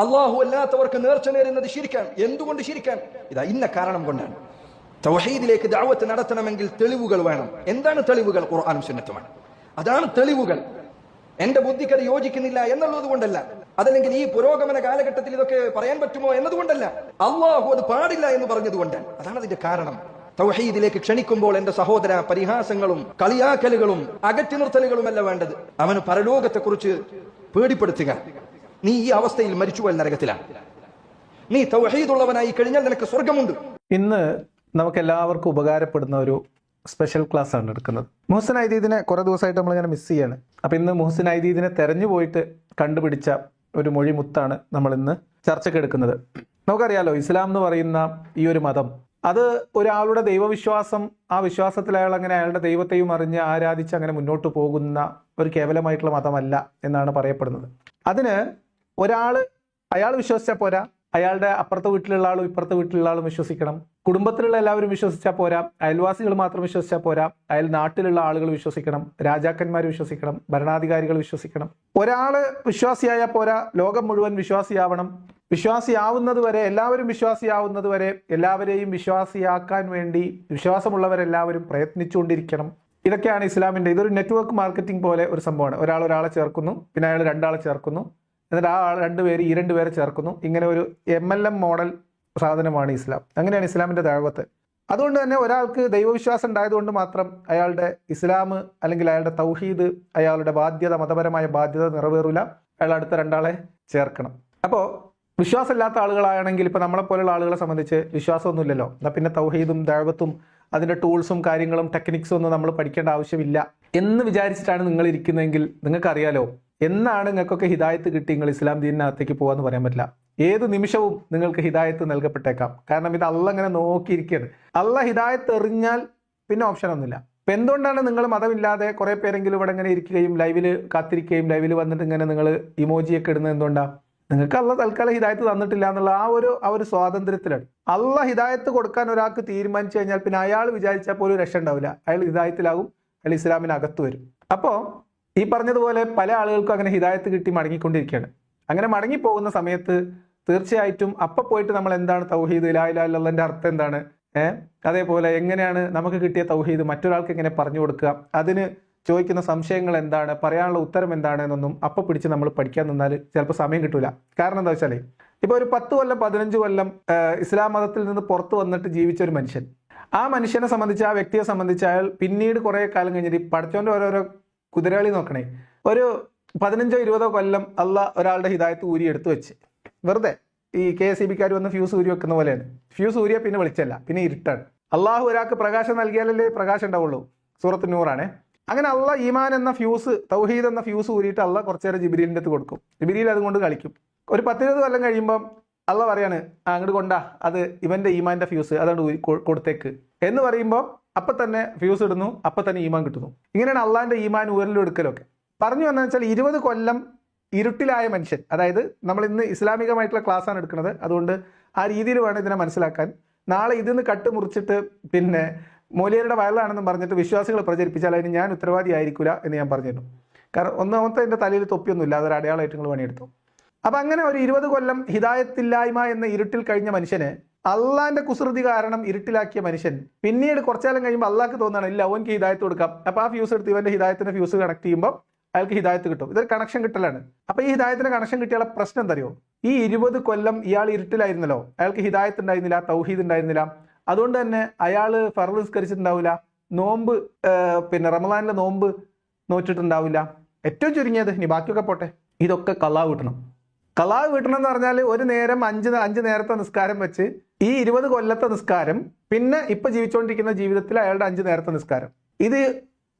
അള്ളാഹു അല്ലാത്തവർക്ക് നേർച്ച നേരുന്നത് ശിരിക്കാൻ എന്തുകൊണ്ട് ശിരിക്കാൻ? ഇതാ ഇന്ന കാരണം കൊണ്ടാണ്. തൗഹീദിലേക്ക് ദാവത്ത് നടത്തണമെങ്കിൽ തെളിവുകൾ വേണം. എന്താണ് തെളിവുകൾ? ഖുർആാനും സുന്നത്തുമാണ്. അതാണ് തെളിവുകൾ. എന്റെ ബുദ്ധിക്ക് അത് യോജിക്കുന്നില്ല എന്നുള്ളത് കൊണ്ടല്ല. അതല്ലെങ്കിൽ ഈ പുരോഗമന കാലഘട്ടത്തിൽ ഇതൊക്കെ പറയാൻ പറ്റുമോ എന്നതുകൊണ്ടല്ല അള്ളാഹു അത് പാടില്ല എന്ന് പറഞ്ഞതുകൊണ്ടാണ് അതാണ് അതിന്റെ കാരണം. തൗഹീദിലേക്ക് ക്ഷണിക്കുമ്പോൾ എന്റെ സഹോദര പരിഹാസങ്ങളും കളിയാക്കലുകളും അകറ്റി നിർത്തലുകളുമല്ല വേണ്ടത്. അവന് പരലോകത്തെക്കുറിച്ച് പേടിപ്പെടുത്തുക. നീ ഈ അവസ്ഥയിൽ മരിച്ചു പോയാൽ നരകത്തിലാണ്. നീ തൗഹീദുള്ളവനായി കഴിഞ്ഞാൽ നിനക്ക് സ്വർഗമുണ്ട് ഇന്ന് നമുക്ക് എല്ലാവർക്കും ഉപകാരപ്പെടുന്ന ഒരു സ്പെഷ്യൽ ക്ലാസ് ആണ് എടുക്കുന്നത്. മുഹസിൻ ഐദീദിനെ കുറേ ദിവസമായിട്ട് നമ്മളിങ്ങനെ മിസ് ചെയ്യാണ്. അപ്പം ഇന്ന് മുഹസിൻ ഐദീദിനെ തെരഞ്ഞു പോയിട്ട് കണ്ടുപിടിച്ച ഒരു മൊഴിമുത്താണ് നമ്മൾ ഇന്ന് ചർച്ചയ്ക്ക് എടുക്കുന്നത്. നമുക്കറിയാലോ ഇസ്ലാം എന്ന് പറയുന്ന ഈ ഒരു മതം അത് ഒരാളുടെ ദൈവവിശ്വാസം ആ വിശ്വാസത്തിൽ അയാൾ അങ്ങനെ അയാളുടെ ദൈവത്തെയും അറിഞ്ഞ് ആരാധിച്ച് അങ്ങനെ മുന്നോട്ട് പോകുന്ന ഒരു കേവലമായിട്ടുള്ള മതമല്ല എന്നാണ് പറയപ്പെടുന്നത്. അതിന് ഒരാൾ അയാൾ വിശ്വസിച്ചാൽ പോരാ. അയാളുടെ അപ്പുറത്തെ വീട്ടിലുള്ള ആളും ഇപ്പുറത്തെ വീട്ടിലുള്ള ആളും വിശ്വസിക്കണം. കുടുംബത്തിലുള്ള എല്ലാവരും വിശ്വസിച്ചാൽ പോരാ. അയൽവാസികൾ മാത്രം വിശ്വസിച്ചാൽ പോരാ. അയൽ നാട്ടിലുള്ള ആളുകൾ വിശ്വസിക്കണം. രാജാക്കന്മാർ വിശ്വസിക്കണം. ഭരണാധികാരികൾ വിശ്വസിക്കണം. ഒരാൾ വിശ്വാസിയായാൽ പോരാ. ലോകം മുഴുവൻ വിശ്വാസിയാവണം. വിശ്വാസിയാവുന്നത് വരെ എല്ലാവരും വിശ്വാസിയാവുന്നത് വരെ എല്ലാവരെയും വിശ്വാസിയാക്കാൻ വേണ്ടി വിശ്വാസമുള്ളവരെല്ലാവരും പ്രയത്നിച്ചുകൊണ്ടിരിക്കണം. ഇതൊക്കെയാണ് ഇസ്ലാമിന്റെ ഇതൊരു നെറ്റ്വർക്ക് മാർക്കറ്റിംഗ് പോലെ ഒരു സംഭവമാണ്. ഒരാൾ ഒരാളെ ചേർക്കുന്നു. പിന്നെ അയാൾ രണ്ടാളെ ചേർക്കുന്നു. എന്നിട്ട് ആ ആൾ രണ്ടുപേര് ഈ രണ്ട് പേരെ ചേർക്കുന്നു. ഇങ്ങനെ ഒരു എം എൽ എം മോഡൽ സാധനമാണ് ഇസ്ലാം. അങ്ങനെയാണ് ഇസ്ലാമിന്റെ താഴ്വത്ത് അതുകൊണ്ട് തന്നെ ഒരാൾക്ക് ദൈവവിശ്വാസം ഉണ്ടായതുകൊണ്ട് മാത്രം അയാളുടെ ഇസ്ലാം അല്ലെങ്കിൽ അയാളുടെ തൗഹീദ് അയാളുടെ ബാധ്യത മതപരമായ ബാധ്യത നിറവേറില്ല അയാൾ അടുത്ത രണ്ടാളെ ചേർക്കണം. അപ്പോൾ വിശ്വാസമില്ലാത്ത ആളുകളാണെങ്കിൽ ഇപ്പോൾ നമ്മളെ പോലുള്ള ആളുകളെ സംബന്ധിച്ച് വിശ്വാസമൊന്നുമില്ലല്ലോ. എന്നാൽ പിന്നെ തൗഹീദും ദൈവത്തും അതിന്റെ ടൂൾസും കാര്യങ്ങളും ടെക്നിക്സും ഒന്നും നമ്മൾ പഠിക്കേണ്ട ആവശ്യമില്ല എന്ന് വിചാരിച്ചിട്ടാണ് നിങ്ങൾ ഇരിക്കുന്നതെങ്കിൽ നിങ്ങൾക്ക് അറിയാലോ എന്നാണ് നിങ്ങൾക്കൊക്കെ ഹിദായത്ത് കിട്ടി നിങ്ങൾ ഇസ്ലാം ദീനിനകത്തേക്ക് പോകാന്ന് പറയാൻ പറ്റില്ല. ഏത് നിമിഷവും നിങ്ങൾക്ക് ഹിദായത്ത് നൽകപ്പെട്ടേക്കാം. കാരണം ഇത് അല്ല ഇങ്ങനെ നോക്കിയിരിക്കുകയാണ് അല്ല ഹിദായത്ത് എറിഞ്ഞാൽ പിന്നെ ഓപ്ഷൻ ഒന്നുമില്ല. അപ്പൊ എന്തുകൊണ്ടാണ് നിങ്ങൾ മതമില്ലാതെ കുറെ പേരെങ്കിലും ഇവിടെ ഇങ്ങനെ ഇരിക്കുകയും ലൈവിൽ കാത്തിരിക്കുകയും ലൈവിൽ വന്നിട്ട് ഇങ്ങനെ നിങ്ങൾ ഇമോജിയൊക്കെ ഇടുന്നത് എന്തുകൊണ്ടാണ് നിങ്ങൾക്ക് അല്ല തൽക്കാലം ഹിദായത്ത് തന്നിട്ടില്ല എന്നുള്ള ആ ഒരു ആ ഒരു സ്വാതന്ത്ര്യത്തിലാണ്. അല്ല ഹിദായത്ത് കൊടുക്കാൻ ഒരാൾക്ക് തീരുമാനിച്ചു കഴിഞ്ഞാൽ പിന്നെ അയാൾ വിചാരിച്ചാൽ പോലും രക്ഷ ഉണ്ടാവില്ല. അയാൾ ഹിദായത്തിലാകും. അയാൾ ഇസ്ലാമിനകത്ത് വരും. അപ്പോൾ ഈ പറഞ്ഞതുപോലെ പല ആളുകൾക്കും അങ്ങനെ ഹിദായത്ത് കിട്ടി മടങ്ങിക്കൊണ്ടിരിക്കുകയാണ്. അങ്ങനെ മടങ്ങിപ്പോകുന്ന സമയത്ത് തീർച്ചയായിട്ടും അപ്പൊ പോയിട്ട് നമ്മൾ എന്താണ് തൗഹീദ് ലായിലാല്ലന്റെ അർത്ഥം എന്താണ്? ഏഹ് അതേപോലെ എങ്ങനെയാണ് നമുക്ക് കിട്ടിയ തൗഹീദ്? മറ്റൊരാൾക്ക് എങ്ങനെ പറഞ്ഞു കൊടുക്കുക? അതിന് ചോദിക്കുന്ന സംശയങ്ങൾ എന്താണ്? പറയാനുള്ള ഉത്തരം എന്താണ് എന്നൊന്നും അപ്പൊ പിടിച്ച് നമ്മൾ പഠിക്കാൻ നിന്നാൽ ചിലപ്പോൾ സമയം കിട്ടൂല. കാരണം എന്താ വെച്ചാലേ ഇപ്പൊ ഒരു പത്ത് കൊല്ലം പതിനഞ്ച് കൊല്ലം ഇസ്ലാം മതത്തിൽ നിന്ന് പുറത്തു വന്നിട്ട് ജീവിച്ച ഒരു മനുഷ്യൻ. ആ മനുഷ്യനെ സംബന്ധിച്ച് ആ വ്യക്തിയെ സംബന്ധിച്ച് അയാൾ പിന്നീട് കുറേ കാലം കഴിഞ്ഞിട്ട് ഈ പഠിച്ചോന്റെ ഓരോരോ കുതിരകളി നോക്കണേ. ഒരു പതിനഞ്ചോ ഇരുപതോ കൊല്ലം അല്ല ഒരാളുടെ ഹിതായത്ത് ഊരി എടുത്തു വെച്ച്. വെറുതെ ഈ കെ എസ് ഇ ബിക്കാർ വന്ന് ഫ്യൂസ് ഊരി വെക്കുന്ന പോലെയാണ്. ഫ്യൂസ് ഊരിയ പിന്നെ വിളിച്ചല്ല പിന്നെ ഇരുട്ടാണ്. അള്ളാഹു ഒരാൾക്ക് പ്രകാശം നൽകിയാലല്ലേ പ്രകാശം ഉണ്ടാവുള്ളൂ. സൂറത്ത് നൂറാണ്. അങ്ങനെ അള്ള ഈമാൻ എന്ന ഫ്യൂസ് തൗഹീദ് എന്ന ഫ്യൂസ് ഊരിയിട്ട് അള്ള കുറച്ചു നേരം ജിബിരിലിന്റെ അടുത്ത് കൊടുക്കും. ജിബിരിയിൽ അതുകൊണ്ട് കളിക്കും. ഒരു പത്തിരുപത് കൊല്ലം കഴിയുമ്പം അള്ള പറയാണ് "ആ, അങ്ങോട്ട് കൊണ്ടാ. അത് ഇവന്റെ ഈമാന്റെ ഫ്യൂസ് അതുകൊണ്ട് കൊടുത്തേക്ക്. എന്ന് പറയുമ്പോൾ അപ്പൊ തന്നെ ഫ്യൂസ് ഇടുന്നു അപ്പൊ തന്നെ ഈമാൻ കിട്ടുന്നു. ഇങ്ങനെയാണ് അള്ളാന്റെ ഈമാൻ ഉയരലെടുക്കലൊക്കെ പറഞ്ഞു വന്നതെന്ന് വെച്ചാൽ ഇരുപത് കൊല്ലം ഇരുട്ടിലായ മനുഷ്യൻ അതായത് നമ്മൾ ഇന്ന് ഇസ്ലാമികമായിട്ടുള്ള ക്ലാസ്സാണ് എടുക്കുന്നത്. അതുകൊണ്ട് ആ രീതിയിൽ വേണം ഇതിനെ മനസ്സിലാക്കാൻ. നാളെ ഇതിൽ നിന്ന് കട്ട് മുറിച്ചിട്ട് പിന്നെ മൂലിയരുടെ വയലാണെന്ന് പറഞ്ഞിട്ട് വിശ്വാസികൾ പ്രചരിപ്പിച്ചാൽ അതിന് ഞാൻ ഉത്തരവാദി ആയിരിക്കില്ല എന്ന് ഞാൻ പറഞ്ഞിരുന്നു. കാരണം ഒന്നാമത്തെ എന്റെ തലയിൽ തൊപ്പിയൊന്നുമില്ല അതൊരു അടയാളമായിട്ട് നിങ്ങൾ പണിയെടുത്തു. അപ്പൊ അങ്ങനെ ഒരു ഇരുപത് കൊല്ലം ഹിതായത്തില്ലായ്മ എന്ന ഇരുട്ടിൽ കഴിഞ്ഞ മനുഷ്യന് അള്ളാന്റെ കുസൃതി കാരണം ഇരുട്ടിലാക്കിയ മനുഷ്യൻ. പിന്നീട് കുറച്ചാലം കഴിയുമ്പോൾ അള്ളാഹ്ക്ക് തോന്നുകയാണ് ഇല്ല അവൻക്ക് ഹിദായത്ത് കൊടുക്കാം. അപ്പൊ ആ ഫ്യൂസ് എടുത്ത് ഇവന്റെ ഹിദായത്തിന്റെ ഫ്യൂസ് കണക്ട് ചെയ്യുമ്പോൾ അയാൾക്ക് ഹിദായത്ത് കിട്ടും. ഇതൊരു കണക്ഷൻ കിട്ടലാണ്. അപ്പൊ ഈ ഹിദായത്തിന് കണക്ഷൻ കിട്ടിയുള്ള പ്രശ്നം എന്തറിയോ? ഈ ഇരുപത് കൊല്ലം ഇയാൾ ഇരുട്ടിലായിരുന്നല്ലോ. അയാൾക്ക് ഹിദായത്ത് ഉണ്ടായിരുന്നില്ല തൗഹീദ് ഉണ്ടായിരുന്നില്ല. അതുകൊണ്ട് തന്നെ അയാൾ ഫർവിസ്കരിച്ചിട്ടുണ്ടാവില്ല നോമ്പ് പിന്നെ റമദാനിലെ നോമ്പ് നോറ്റിട്ടുണ്ടാവില്ല. ഏറ്റവും ചുരുങ്ങിയത് ഇനി ബാക്കിയൊക്കെ പോട്ടെ. ഇതൊക്കെ കലാവ് വീട്ടണം. കലാവ് വീട്ടണം എന്ന് പറഞ്ഞാൽ ഒരു നേരം അഞ്ച് അഞ്ച് നേരത്തെ നിസ്കാരം വെച്ച് ഈ ഇരുപത് കൊല്ലത്തെ നിസ്കാരം പിന്നെ ഇപ്പൊ ജീവിച്ചുകൊണ്ടിരിക്കുന്ന ജീവിതത്തിൽ അയാളുടെ അഞ്ച് നേരത്തെ നിസ്കാരം. ഇത്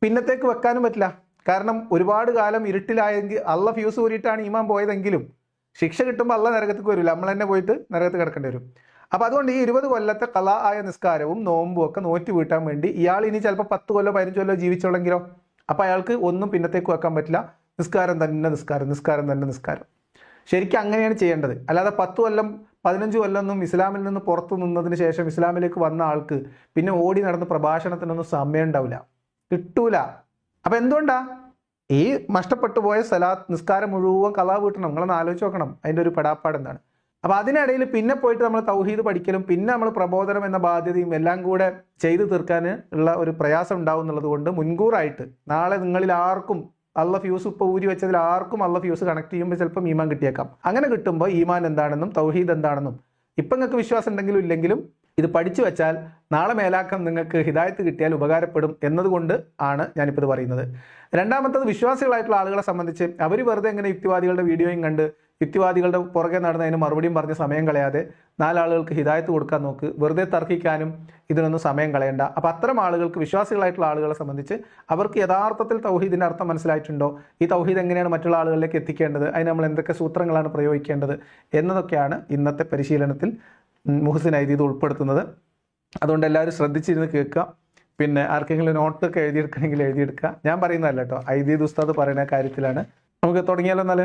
പിന്നത്തേക്ക് വെക്കാനും പറ്റില്ല. കാരണം ഒരുപാട് കാലം ഇരുട്ടിലായെങ്കിൽ അള്ള ഫ്യൂസ് കൂടിയിട്ടാണ് ഈമാൻ പോയതെങ്കിലും ശിക്ഷ കിട്ടുമ്പോൾ അള്ള നരകത്തേക്ക് വരില്ല നമ്മൾ തന്നെ പോയിട്ട് നരകത്ത് കിടക്കേണ്ടി വരും. അപ്പൊ അതുകൊണ്ട് ഈ ഇരുപത് കൊല്ലത്തെ കല ആയ നിസ്കാരവും നോമ്പും ഒക്കെ നോറ്റ് വീട്ടാൻ വേണ്ടി ഇയാൾ ഇനി ചിലപ്പോൾ പത്ത് കൊല്ലോ പതിനഞ്ച് കൊല്ലോ ജീവിച്ചോളെങ്കിലോ? അപ്പൊ അയാൾക്ക് ഒന്നും പിന്നത്തേക്ക് വെക്കാൻ പറ്റില്ല. നിസ്കാരം തന്നെ നിസ്കാരം നിസ്കാരം തന്നെ നിസ്കാരം. ശരിക്കും അങ്ങനെയാണ് ചെയ്യേണ്ടത്. അല്ലാതെ പത്ത് കൊല്ലം പതിനഞ്ച് കൊല്ലമൊന്നും ഇസ്ലാമിൽ നിന്ന് പുറത്തു നിന്നതിന് ശേഷം ഇസ്ലാമിലേക്ക് വന്ന ആൾക്ക് പിന്നെ ഓടി നടന്ന് പ്രഭാഷണത്തിനൊന്നും സമയം ഉണ്ടാവില്ല. കിട്ടൂല. അപ്പൊ എന്തുകൊണ്ടാ? ഈ നഷ്ടപ്പെട്ടു പോയ സലാത്ത് നിസ്കാരം മുഴുവൻ കലാ വീട്ടണം നിങ്ങളൊന്ന് ആലോചിച്ച് നോക്കണം. അതിന്റെ ഒരു പെടാപ്പാട് എന്താണ്? അപ്പോൾ അതിനിടയിൽ പിന്നെ പോയിട്ട് നമ്മൾ തൗഹീദ് പഠിക്കലും പിന്നെ നമ്മൾ പ്രബോധനം എന്ന ബാധ്യതയും എല്ലാം കൂടെ ചെയ്തു തീർക്കാൻ ഉള്ള ഒരു പ്രയാസം ഉണ്ടാവും എന്നുള്ളത് കൊണ്ട് മുൻകൂറായിട്ട് നാളെ നിങ്ങളിൽ ആർക്കും അള്ള ഫ്യൂസ് ഇപ്പോൾ ഊരി വെച്ചതിൽ ആർക്കും അള്ള ഫ്യൂസ് കണക്ട് ചെയ്യുമ്പോൾ ചിലപ്പോൾ ഈമാൻ കിട്ടിയേക്കാം. അങ്ങനെ കിട്ടുമ്പോൾ ഈമാൻ എന്താണെന്നും തൗഹീദ് എന്താണെന്നും ഇപ്പം നിങ്ങൾക്ക് വിശ്വാസം ഉണ്ടെങ്കിലും ഇല്ലെങ്കിലും ഇത് പഠിച്ചു വെച്ചാൽ നാളെ മേലാക്കം നിങ്ങൾക്ക് ഹിദായത്ത് കിട്ടിയാൽ ഉപകാരപ്പെടും എന്നതുകൊണ്ട് ആണ് ഞാനിപ്പോൾ ഇത് പറയുന്നത്. രണ്ടാമത്തത് വിശ്വാസികളായിട്ടുള്ള ആളുകളെ സംബന്ധിച്ച് അവർ വെറുതെ എങ്ങനെ യുക്തിവാദികളുടെ വീഡിയോയും കണ്ട് യുക്തിവാദികളുടെ പുറകെ നടന്നതിന് മറുപടിയും പറഞ്ഞ് സമയം കളയാതെ നാലാളുകൾക്ക് ഹിതായത്ത് കൊടുക്കാൻ നോക്ക്. വെറുതെ തർക്കിക്കാനും ഇതിനൊന്നും സമയം കളയണ്ട. അപ്പോൾ അത്തരം ആളുകൾക്ക് വിശ്വാസികളായിട്ടുള്ള ആളുകളെ സംബന്ധിച്ച് അവർക്ക് യഥാർത്ഥത്തിൽ തൗഹീദിന്റെ അർത്ഥം മനസ്സിലായിട്ടുണ്ടോ? ഈ തൗഹീദ് എങ്ങനെയാണ് മറ്റുള്ള ആളുകളിലേക്ക് എത്തിക്കേണ്ടത്? അതിന് നമ്മൾ എന്തൊക്കെ സൂത്രങ്ങളാണ് പ്രയോഗിക്കേണ്ടത്? എന്നതൊക്കെയാണ് ഇന്നത്തെ പരിശീലനത്തിൽ മുഹസിൻ ഐദീദ് ഉൾപ്പെടുത്തുന്നത്. അതുകൊണ്ട് എല്ലാവരും ശ്രദ്ധിച്ചിരുന്ന് കേൾക്കുക. പിന്നെ ആർക്കെങ്കിലും നോട്ടൊക്കെ എഴുതിയെടുക്കണമെങ്കിൽ എഴുതിയെടുക്കുക. ഞാൻ പറയുന്നതല്ല കേട്ടോ. ഐദീദ് ഉസ്താദ് പറയുന്ന കാര്യത്തിലാണ്. നമുക്ക് തുടങ്ങിയാലോ എന്നാൽ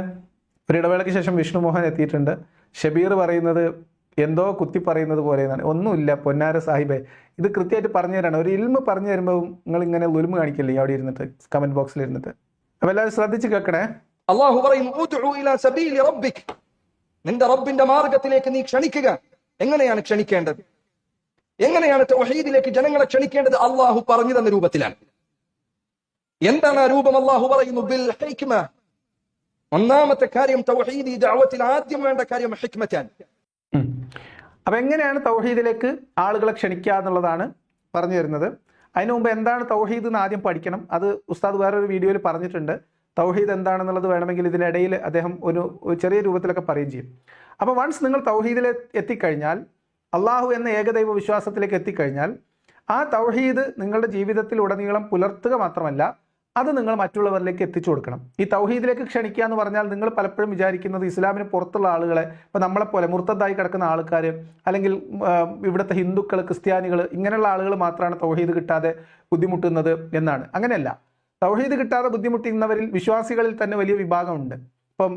ഒരു ഇടവേളയ്ക്ക് ശേഷം വിഷ്ണു മോഹൻ എത്തിയിട്ടുണ്ട്. ഷബീർ പറയുന്നത് എന്തോ കുത്തി പറയുന്നത് പോലെ എന്നാണ്. ഒന്നുമില്ല പൊന്നാര സാഹിബേ. ഇത് കൃത്യമായിട്ട് പറഞ്ഞു തരാണ്. ഒരു ഇൽമ പറഞ്ഞു തരുമ്പോൾ നിങ്ങൾ ഇങ്ങനെ ലുൽമ കാണിക്കില്ലേ അവിടെ ഇരുന്നിട്ട് കമന്റ് ബോക്സിൽ ഇരുന്നിട്ട്. അപ്പൊ എല്ലാവരും ശ്രദ്ധിച്ച് കേൾക്കണേ. അള്ളാഹു പറയും നിന്റെ റബ്ബിന്റെ മാർഗത്തിലേക്ക് നീ ക്ഷണിക്കുക. എങ്ങനെയാണ് ക്ഷണിക്കേണ്ടത്? എങ്ങനെയാണ് തൗഹീദിലേക്ക് ജനങ്ങളെ ക്ഷണിക്കേണ്ടത്? അള്ളാഹു പറഞ്ഞു തന്ന രൂപത്തിലാണ്. എന്താണ് ആ രൂപം? അള്ളാഹു പറയുന്നു ബിൽ ഹിക്മ. ഒന്നാമത്തെ കാര്യം തൗഹീദി ദഅവത്തിൽ ആദ്യം വേണ്ട കാര്യം ഹിക്മറ്റാൻ ഉം. അപ്പൊ എങ്ങനെയാണ് തൗഹീദിലേക്ക് ആളുകളെ ക്ഷണിക്കുക എന്നുള്ളതാണ് പറഞ്ഞു തരുന്നത് അതിനു മുമ്പ് എന്താണ് തൗഹീദ് എന്ന് ആദ്യം പഠിക്കണം. അത് ഉസ്താദ് വേറൊരു വീഡിയോയിൽ പറഞ്ഞിട്ടുണ്ട്. തൗഹീദ് എന്താണെന്നുള്ളത് വേണമെങ്കിൽ ഇതിനിടയിൽ അദ്ദേഹം ഒരു ഒരു ചെറിയ രൂപത്തിലൊക്കെ പറയുകയും ചെയ്യും. അപ്പോൾ വൺസ് നിങ്ങൾ തൗഹീദിൽ എത്തിക്കഴിഞ്ഞാൽ അള്ളാഹു എന്ന ഏകദൈവ വിശ്വാസത്തിലേക്ക് എത്തിക്കഴിഞ്ഞാൽ ആ തൗഹീദ് നിങ്ങളുടെ ജീവിതത്തിൽ ഉടനീളം പുലർത്തുക മാത്രമല്ല അത് നിങ്ങൾ മറ്റുള്ളവരിലേക്ക് എത്തിച്ചു കൊടുക്കണം. ഈ തൗഹീദിലേക്ക് ക്ഷണിക്കുക എന്ന് പറഞ്ഞാൽ നിങ്ങൾ പലപ്പോഴും വിചാരിക്കുന്നത് ഇസ്ലാമിന് പുറത്തുള്ള ആളുകളെ ഇപ്പം നമ്മളെപ്പോലെ മുർത്തതായി കിടക്കുന്ന ആൾക്കാർ അല്ലെങ്കിൽ ഇവിടുത്തെ ഹിന്ദുക്കൾ ക്രിസ്ത്യാനികൾ ഇങ്ങനെയുള്ള ആളുകൾ മാത്രമാണ് തൗഹീദ് കിട്ടാതെ ബുദ്ധിമുട്ടുന്നത് എന്നാണ്. അങ്ങനെയല്ല. തൗഹീദ് കിട്ടാതെ ബുദ്ധിമുട്ടുന്നവരിൽ വിശ്വാസികളിൽ തന്നെ വലിയ വിഭാഗമുണ്ട്. ഇപ്പം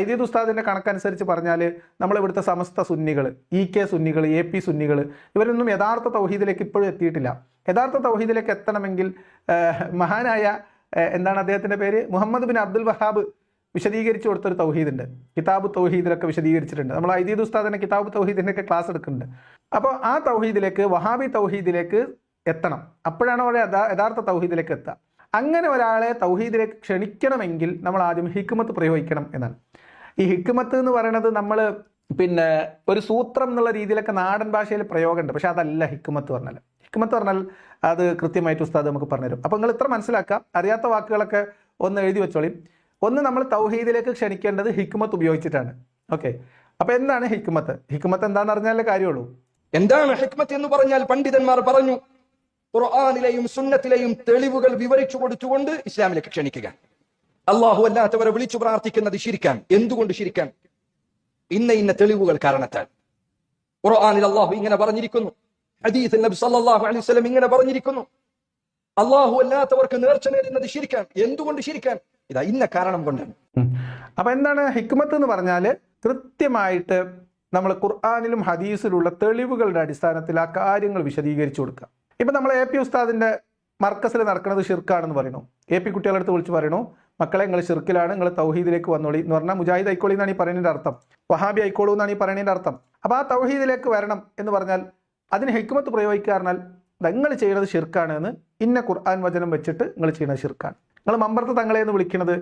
ഐദീദ് ഉസ്താദിന്റെ കണക്കനുസരിച്ച് പറഞ്ഞാൽ നമ്മളിവിടുത്തെ സമസ്ത സുന്നികൾ ഇ കെ സുന്നികൾ എ പി സുന്നികൾ ഇവരൊന്നും യഥാർത്ഥ തൗഹീദിലേക്ക് ഇപ്പോഴും എത്തിയിട്ടില്ല. യഥാർത്ഥ തൗഹീദിലേക്ക് എത്തണമെങ്കിൽ മഹാനായ എന്താണ് അദ്ദേഹത്തിന്റെ പേര്? മുഹമ്മദ് ബിൻ അബ്ദുൽ വഹാബ് വിശദീകരിച്ചു കൊടുത്തൊരു തൗഹീദ് ഉണ്ട് കിതാബ് തൗഹീദിലൊക്കെ വിശദീകരിച്ചിട്ടുണ്ട്. നമ്മൾ ഐദീദ് ഉസ്താദിനെ കിതാബ് തൗഹീദിന്റെ ഒക്കെ ക്ലാസ് എടുക്കുന്നുണ്ട്. അപ്പോൾ ആ തൗഹീദിലേക്ക് വഹാബി തൗഹീദിലേക്ക് എത്തണം. അപ്പോഴാണ് അവിടെ യഥാർത്ഥ തൗഹീദിലേക്ക് എത്തുക. അങ്ങനെ ഒരാളെ തൗഹീദിലേക്ക് ക്ഷണിക്കണമെങ്കിൽ നമ്മൾ ആദ്യം ഹിക്മത്ത് പ്രയോഗിക്കണം എന്നാണ്. ഈ ഹിക്മത്ത് എന്ന് പറയുന്നത് നമ്മൾ പിന്നെ ഒരു സൂത്രം എന്നുള്ള രീതിയിലൊക്കെ നാടൻ ഭാഷയിൽ പ്രയോഗമുണ്ട്. പക്ഷെ അതല്ല ഹിക്മത്ത് പറഞ്ഞാൽ ഹിക്മത്ത് പറഞ്ഞാൽ അത് കൃത്യമായിട്ട് ഉസ്താദ് നമുക്ക് പറഞ്ഞുതരും. അപ്പം നിങ്ങൾ ഇത്ര മനസ്സിലാക്കാം. അറിയാത്ത വാക്കുകളൊക്കെ ഒന്ന് എഴുതി വെച്ചോളി. ഒന്ന് നമ്മൾ തൗഹീദിലേക്ക് ക്ഷണിക്കേണ്ടത് ഹിക്മത്ത് ഉപയോഗിച്ചിട്ടാണ്. ഓക്കെ. അപ്പോൾ എന്താണ് ഹിക്മത്ത്? ഹിക്മത്ത് എന്താണെന്ന് അറിഞ്ഞാലേ കാര്യമുള്ളൂ. എന്താണ് ഹിക്മത്ത് എന്ന് പറഞ്ഞാൽ പണ്ഡിതന്മാർ പറഞ്ഞു ഖുർആാനിലെയും സുന്നത്തിലെയും തെളിവുകൾ വിവരിച്ചു കൊടുത്തുകൊണ്ട് ഇസ്ലാമിലേക്ക് ക്ഷണിക്കുക. അള്ളാഹു അല്ലാത്തവരെ വിളിച്ചു പ്രാർത്ഥിക്കുന്നത് ശിരിക്കാൻ. എന്തുകൊണ്ട് ശിരിക്കാൻ? ഇന്ന ഇന്ന തെളിവുകൾ കാരണത്താൽ. ഖുർആാനിൽ അള്ളാഹു ഇങ്ങനെ പറഞ്ഞിരിക്കുന്നു. ഹദീസ് നബി സല്ലല്ലാഹു അലൈഹി വസല്ലം ഇങ്ങനെ പറഞ്ഞിരിക്കുന്നു. അള്ളാഹു അല്ലാത്തവർക്ക് നേർച്ച നേടുന്നത് ശിരിക്കാൻ. എന്തുകൊണ്ട് ശിരിക്കാൻ? ഇതാ ഇന്ന കാരണം കൊണ്ടാണ്. അപ്പോൾ അപ്പൊ എന്താണ് ഹിക്മത്ത് എന്ന് പറഞ്ഞാൽ കൃത്യമായിട്ട് നമ്മൾ ഖുർആാനിലും ഹദീസിലുള്ള തെളിവുകളുടെ അടിസ്ഥാനത്തിൽ ആ കാര്യങ്ങൾ വിശദീകരിച്ചു കൊടുക്കുക. ഇപ്പൊ നമ്മൾ എ പി ഉസ്താദിന്റെ മർക്കസിൽ നടക്കുന്നത് ഷിർക്കാണെന്ന് പറയുന്നു. എ പി കുട്ടികളുടെ അടുത്ത് വിളിച്ച് പറയണു മക്കളെ നിങ്ങൾ ഷിർക്കിലാണ് നിങ്ങൾ തൗഹീദിലേക്ക് വന്നോളി എന്ന് പറഞ്ഞാൽ മുജാഹിദ് ആയിക്കോളി എന്നാണ് ഈ പറയുന്നതിന്റെ അർത്ഥം. വഹാബി ആയിക്കോളൂ എന്നാണ് ഈ പറയുന്നതിന്റെ അർത്ഥം. അപ്പൊ ആ തൗഹീദിലേക്ക് വരണം എന്ന് പറഞ്ഞാൽ അതിന് ഹെക്മത്ത് പ്രയോഗിക്കാറിനാൽ നിങ്ങൾ ചെയ്യുന്നത് ഷിർക്കാണ് എന്ന് ഇന്ന ഖുർആൻ വചനം വെച്ചിട്ട് നിങ്ങൾ ചെയ്യുന്നത് ഷിർക്കാണ് നിങ്ങൾ മമ്പർത്ത തങ്ങളെ എന്ന് വിളിക്കുന്നത്